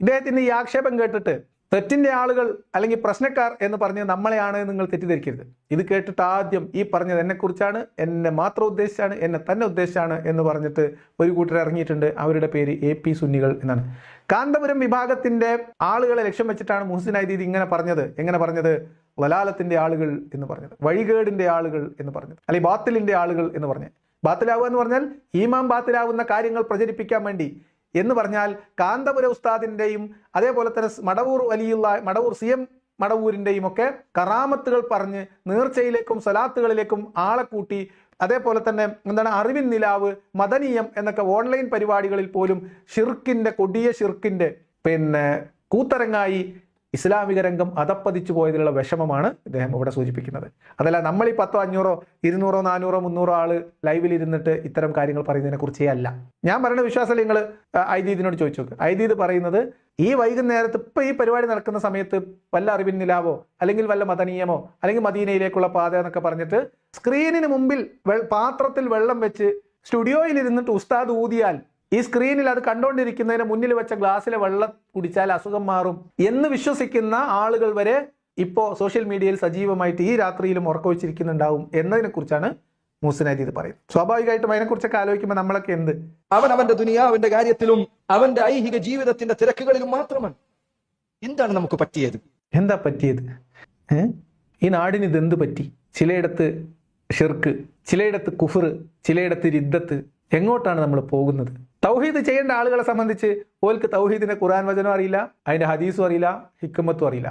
ഇദ്ദേഹത്തിന്റെ ഈ ആക്ഷേപം കേട്ടിട്ട് തെറ്റിന്റെ ആളുകൾ അല്ലെങ്കിൽ പ്രശ്നക്കാർ എന്ന് പറഞ്ഞ് നമ്മളെയാണ് നിങ്ങൾ തെറ്റിദ്ധരിക്കരുത്. ഇത് കേട്ടിട്ട് ആദ്യം ഈ പറഞ്ഞത് എന്നെക്കുറിച്ചാണ് എന്നെ മാത്രം ഉദ്ദേശിച്ചാണ് എന്നെ തന്നെ ഉദ്ദേശിച്ചാണ് എന്ന് പറഞ്ഞിട്ട് ഒരു കൂട്ടർ ഇറങ്ങിയിട്ടുണ്ട്. അവരുടെ പേര് എ പി സുന്നികൾ എന്നാണ്. കാന്തപുരം വിഭാഗത്തിന്റെ ആളുകളെ ലക്ഷ്യം വെച്ചിട്ടാണ് മുഹസിൻ ഐദീദ് ഇങ്ങനെ പറഞ്ഞത്. എങ്ങനെ പറഞ്ഞത്? വലാലത്തിന്റെ ആളുകൾ എന്ന് പറഞ്ഞത്. വഴികേടിന്റെ ആളുകൾ എന്ന് പറഞ്ഞത്. അല്ലെങ്കിൽ ബാത്തിലിന്റെ ആളുകൾ എന്ന് പറഞ്ഞത്. ബാത്തിലാവുക എന്ന് പറഞ്ഞാൽ ഈമാം ബാത്തിലാവുന്ന കാര്യങ്ങൾ പ്രചരിപ്പിക്കാൻ വേണ്ടി എന്ന് പറഞ്ഞാൽ കാന്തപുര ഉസ്താദിന്റെയും അതേപോലെ തന്നെ മടവൂർ വലിയുള്ള മടവൂർ സി എം മടവൂരിന്റെയും ഒക്കെ കറാമത്തുകൾ പറഞ്ഞ് നേർച്ചയിലേക്കും സലാത്തുകളിലേക്കും ആളെ കൂട്ടി അതേപോലെ തന്നെ എന്താണ് അറിവിൻ നിലാവ് മദനീയം എന്നൊക്കെ ഓൺലൈൻ പരിപാടികളിൽ പോലും ഷിർക്കിന്റെ കൊടിയ ഷിർക്കിന്റെ പിന്നെ കൂത്തരങ്ങായി ഇസ്ലാമിക രംഗം അതപ്പതിച്ചു പോയതിലുള്ള വിഷമമാണ് ഇദ്ദേഹം ഇവിടെ സൂചിപ്പിക്കുന്നത്. അതല്ല നമ്മൾ ഈ പത്തോ അഞ്ഞൂറോ ഇരുന്നൂറോ നാനൂറോ മുന്നൂറോ ആൾ ലൈവിൽ ഇരുന്നിട്ട് ഇത്തരം കാര്യങ്ങൾ പറയുന്നതിനെ കുറിച്ചേ അല്ല. ഞാൻ പറയുന്ന വിശ്വാസം നിങ്ങൾ ഐദീദിനോട് ചോദിച്ചു നോക്ക്. ഐദീദ് പറയുന്നത് ഈ വൈകുന്നേരത്ത് ഇപ്പൊ ഈ പരിപാടി നടക്കുന്ന സമയത്ത് വല്ല അറിവിൻ നിലാവോ അല്ലെങ്കിൽ വല്ല മദനീയമോ അല്ലെങ്കിൽ മദീനയിലേക്കുള്ള പാത എന്നൊക്കെ പറഞ്ഞിട്ട് സ്ക്രീനിന് മുമ്പിൽ പാത്രത്തിൽ വെള്ളം വെച്ച് സ്റ്റുഡിയോയിൽ ഇരുന്നിട്ട് ഉസ്താദ് ഊതിയാൽ ഈ സ്ക്രീനിൽ അത് കണ്ടുകൊണ്ടിരിക്കുന്നതിന് മുന്നിൽ വെച്ച ഗ്ലാസ്സിലെ വെള്ളം കുടിച്ചാൽ അസുഖം മാറും എന്ന് വിശ്വസിക്കുന്ന ആളുകൾ വരെ ഇപ്പോൾ സോഷ്യൽ മീഡിയയിൽ സജീവമായിട്ട് ഈ രാത്രിയിലും ഉറക്കവെച്ചിരിക്കുന്നുണ്ടാവും എന്നതിനെ കുറിച്ചാണ് മൂസനായിട്ട് ഇത് പറയുന്നത്. സ്വാഭാവികമായിട്ടും അതിനെക്കുറിച്ചൊക്കെ ആലോചിക്കുമ്പോൾ നമ്മളൊക്കെ എന്ത്? അവൻ അവന്റെ ദുനിയാവിന്റെ കാര്യത്തിലും അവന്റെ ഐഹിക ജീവിതത്തിന്റെ തിരക്കുകളിലും മാത്രമാണ്. എന്താണ് നമുക്ക് പറ്റിയത്? എന്താ പറ്റിയത്? ഈ നാടിന് ഇതെന്ത് പറ്റി? ചിലയിടത്ത് ഷിർക്ക് ചിലയിടത്ത് കുഫർ ചിലയിടത്ത് രിദ്ദത്ത് എങ്ങോട്ടാണ് നമ്മൾ പോകുന്നത്? തൗഹീദ് ചെയ്യേണ്ട ആളുകളെ സംബന്ധിച്ച് ഓൽക്ക് തൗഹീദിന്റെ ഖുറാൻ വചനം അറിയില്ല അതിന്റെ ഹദീസും അറിയില്ല ഹിക്കുമത്തും അറിയില്ല.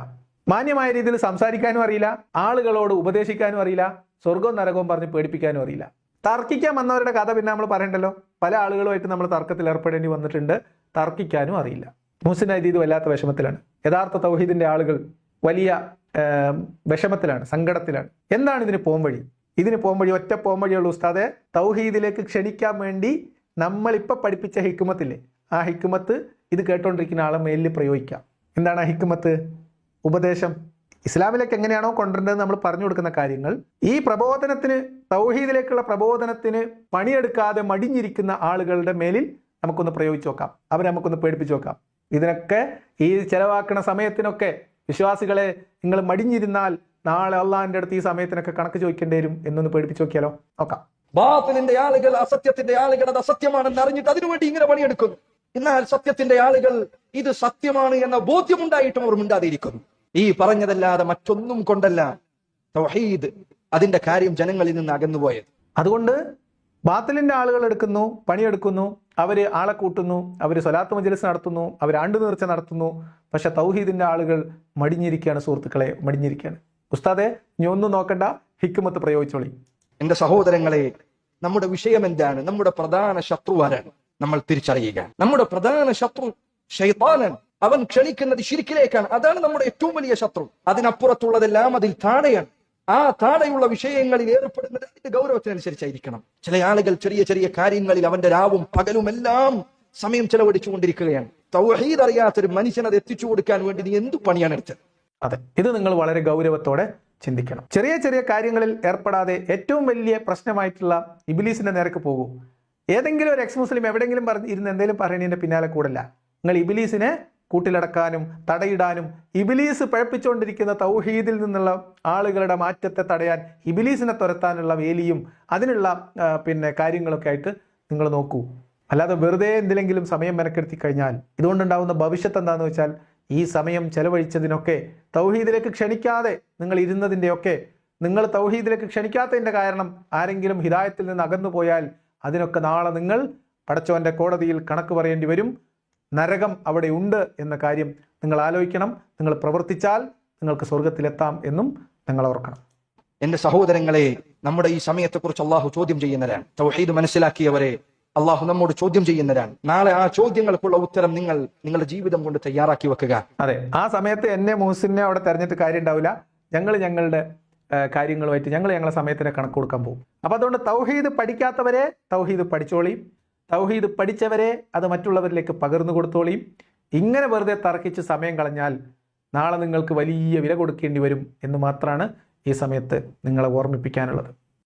മാന്യമായ രീതിയിൽ സംസാരിക്കാനും അറിയില്ല ആളുകളോട് ഉപദേശിക്കാനും അറിയില്ല സ്വർഗവും നരകവും പറഞ്ഞ് പേടിപ്പിക്കാനും അറിയില്ല. തർക്കിക്കാൻ വന്നവരുടെ കഥ പിന്നെ നമ്മൾ പറയണ്ടല്ലോ. പല ആളുകളുമായിട്ട് നമ്മൾ തർക്കത്തിൽ ഏർപ്പെടേണ്ടി വന്നിട്ടുണ്ട് തർക്കിക്കാനും അറിയില്ല. മുസ്ലിം ഇത് വല്ലാത്ത വിഷമത്തിലാണ്. യഥാർത്ഥ തൗഹീദിന്റെ ആളുകൾ വലിയ വിഷമത്തിലാണ് സങ്കടത്തിലാണ്. എന്താണ് ഇതിന് പോംവഴി? ഇതിന് പോംവഴി ഒറ്റ പോംവഴിയുള്ള ഉസ്താദെ തൗഹീദിലേക്ക് ക്ഷണിക്കാൻ വേണ്ടി നമ്മളിപ്പോൾ പഠിപ്പിച്ച ഹിക്കുമത്തില്ലേ ആ ഹിക്കുമത്ത് ഇത് കേട്ടോണ്ടിരിക്കുന്ന ആളെ മേലിൽ പ്രയോഗിക്കാം. എന്താണ് ആ ഹിക്കുമത്ത് ഉപദേശം. ഇസ്ലാമിലേക്ക് എങ്ങനെയാണോ കൊണ്ടുവരേണ്ടത് നമ്മൾ പറഞ്ഞു കൊടുക്കുന്ന കാര്യങ്ങൾ ഈ പ്രബോധനത്തിന് തൗഹീദിലേക്കുള്ള പ്രബോധനത്തിന് പണിയെടുക്കാതെ മടിഞ്ഞിരിക്കുന്ന ആളുകളുടെ മേലിൽ നമുക്കൊന്ന് പ്രയോഗിച്ചു നോക്കാം. അവരെ നമുക്കൊന്ന് പേടിപ്പിച്ചു നോക്കാം. ഇതിനൊക്കെ ഈ ചെലവാക്കുന്ന സമയത്തിനൊക്കെ വിശ്വാസികളെ നിങ്ങൾ മടിഞ്ഞിരുന്നാൽ നാളെ അള്ളാഹിന്റെ അടുത്ത് ഈ സമയത്തിനൊക്കെ കണക്ക് ചോദിക്കേണ്ടി വരും എന്നൊന്ന് പേടിപ്പിച്ചു നോക്കിയാലോ? നോക്കാം. ബാത്തിലിന്റെ ആളുകൾ അസത്യത്തിന്റെ ആളുകൾ അത് അസത്യമാണെന്ന് അറിഞ്ഞിട്ട് അതിനുവേണ്ടി ഇങ്ങനെ പണിയെടുക്കുന്നു. എന്നാൽ സത്യത്തിന്റെ ആളുകൾ ഇത് സത്യമാണ് എന്ന ബോധ്യമുണ്ടായിട്ടും അവർ മിണ്ടാതിരിക്കുന്നു. ഈ പറഞ്ഞതല്ലാതെ മറ്റൊന്നും കൊണ്ടല്ല തൗഹീദ് അതിന്റെ കാര്യം ജനങ്ങളിൽ നിന്ന് അകന്നുപോയത്. അതുകൊണ്ട് ബാത്തിലിന്റെ ആളുകൾ എടുക്കുന്നു പണിയെടുക്കുന്നു അവർ ആളെ കൂട്ടുന്നു അവർ സ്വലാത്ത് മജ്ലിസ് നടത്തുന്നു അവർ ആണ്ടു നേർച്ച നടത്തുന്നു. പക്ഷെ തൗഹീദിന്റെ ആളുകൾ മടിഞ്ഞിരിക്കുകയാണ് സുഹൃത്തുക്കളെ മടിഞ്ഞിരിക്കുകയാണ്. ഉസ്താദെ ഇനി ഒന്നും നോക്കണ്ട ഹിക്കുമത്ത് പ്രയോഗിച്ചോളി. എന്റെ സഹോദരങ്ങളെ നമ്മുടെ വിഷയം എന്താണ്? നമ്മുടെ പ്രധാന ശത്രു ആരാണ്? നമ്മൾ തിരിച്ചറിയുക. നമ്മുടെ പ്രധാന ശത്രു ശൈതാനൻ അവൻ ക്ഷണിക്കുന്നത് ശിരിക്കിലേക്കാണ്. അതാണ് നമ്മുടെ ഏറ്റവും വലിയ ശത്രു. അതിനപ്പുറത്തുള്ളതെല്ലാം അതിൽ താഴെയാണ്. ആ താഴെയുള്ള വിഷയങ്ങളിൽ ഏർപ്പെടുന്നത് അതിന്റെ ഗൗരവത്തിനനുസരിച്ചായിരിക്കണം. ചില ആളുകൾ ചെറിയ ചെറിയ കാര്യങ്ങളിൽ അവന്റെ രാവും പകലും എല്ലാം സമയം ചെലവഴിച്ചുകൊണ്ടിരിക്കുകയാണ്. തൗഹീദ് അറിയാത്തൊരു മനുഷ്യനത് എത്തിച്ചു കൊടുക്കാൻ വേണ്ടി നീ എന്ത് പണിയാണ് എടുത്തത്? അതെ ഇത് നിങ്ങൾ വളരെ ഗൗരവത്തോടെ ചിന്തിക്കണം. ചെറിയ ചെറിയ കാര്യങ്ങളിൽ ഏർപ്പെടാതെ ഏറ്റവും വലിയ പ്രശ്നമായിട്ടുള്ള ഇബിലീസിന്റെ നേരക്ക് പോകൂ. ഏതെങ്കിലും ഒരു എക്സ് മുസ്ലിം എവിടെയെങ്കിലും പറഞ്ഞ് ഇരുന്ന് എന്തെങ്കിലും പറയുന്നതിന്റെ പിന്നാലെ കൂടല്ല. നിങ്ങൾ ഇബിലീസിനെ കൂട്ടിലടക്കാനും തടയിടാനും ഇബിലീസ് പഴപ്പിച്ചുകൊണ്ടിരിക്കുന്ന തൗഹീദിൽ നിന്നുള്ള ആളുകളുടെ മാറ്റത്തെ തടയാൻ ഇബിലീസിനെ തുരത്താനുള്ള വേലിയും അതിനുള്ള പിന്നെ കാര്യങ്ങളൊക്കെ ആയിട്ട് നിങ്ങൾ നോക്കൂ. അല്ലാതെ വെറുതെ എന്തിലെങ്കിലും സമയം മെനക്കെടുത്തി കഴിഞ്ഞാൽ ഇതുകൊണ്ടുണ്ടാകുന്ന ഭവിഷ്യത്ത് എന്താണെന്ന് വെച്ചാൽ ഈ സമയം ചെലവഴിച്ചതിനൊക്കെ തൗഹീദിലേക്ക് ക്ഷണിക്കാതെ നിങ്ങൾ ഇരുന്നതിന്റെയൊക്കെ നിങ്ങൾ തൗഹീദിലേക്ക് ക്ഷണിക്കാത്തതിന്റെ കാരണം ആരെങ്കിലും ഹിദായത്തിൽ നിന്ന് അകന്നു പോയാൽ അതിനൊക്കെ നാളെ നിങ്ങൾ പടച്ചവന്റെ കോടതിയിൽ കണക്ക് പറയേണ്ടി വരും. നരകം അവിടെ ഉണ്ട് എന്ന കാര്യം നിങ്ങൾ ആലോചിക്കണം. നിങ്ങൾ പ്രവർത്തിച്ചാൽ നിങ്ങൾക്ക് സ്വർഗത്തിലെത്താം എന്നും നിങ്ങൾ ഓർക്കണം. എന്റെ സഹോദരങ്ങളെ നമ്മുടെ ഈ സമയത്തെക്കുറിച്ച് അള്ളാഹു ചോദ്യം ചെയ്യുന്നവരാണ്. തൗഹീദ് മനസ്സിലാക്കിയവരെ അള്ളാഹു നമ്മോട് ചോദ്യം ചെയ്യുന്നതാണ്. നാളെ ആ ചോദ്യങ്ങൾക്കുള്ള ഉത്തരം നിങ്ങൾ നിങ്ങളുടെ ജീവിതം കൊണ്ട് തയ്യാറാക്കി വെക്കുക. അതെ ആ സമയത്ത് എന്നെ മൂസിനെ അവിടെ തെരഞ്ഞിട്ട് കാര്യം ഉണ്ടാവില്ല. ഞങ്ങൾ ഞങ്ങളുടെ കാര്യങ്ങളുമായിട്ട് ഞങ്ങൾ ഞങ്ങളെ സമയത്തിനെ കണക്ക് കൊടുക്കാൻ പോകും. അപ്പൊ അതുകൊണ്ട് തൗഹീദ് പഠിക്കാത്തവരെ തൗഹീദ് പഠിച്ചോളിയും തൗഹീദ് പഠിച്ചവരെ അത് മറ്റുള്ളവരിലേക്ക് പകർന്നു കൊടുത്തോളിയും ഇങ്ങനെ വെറുതെ തർക്കിച്ച് സമയം കളഞ്ഞാൽ നാളെ നിങ്ങൾക്ക് വലിയ വില കൊടുക്കേണ്ടി വരും എന്ന് മാത്രമാണ് ഈ സമയത്ത് നിങ്ങളെ ഓർമ്മിപ്പിക്കാനുള്ളത്.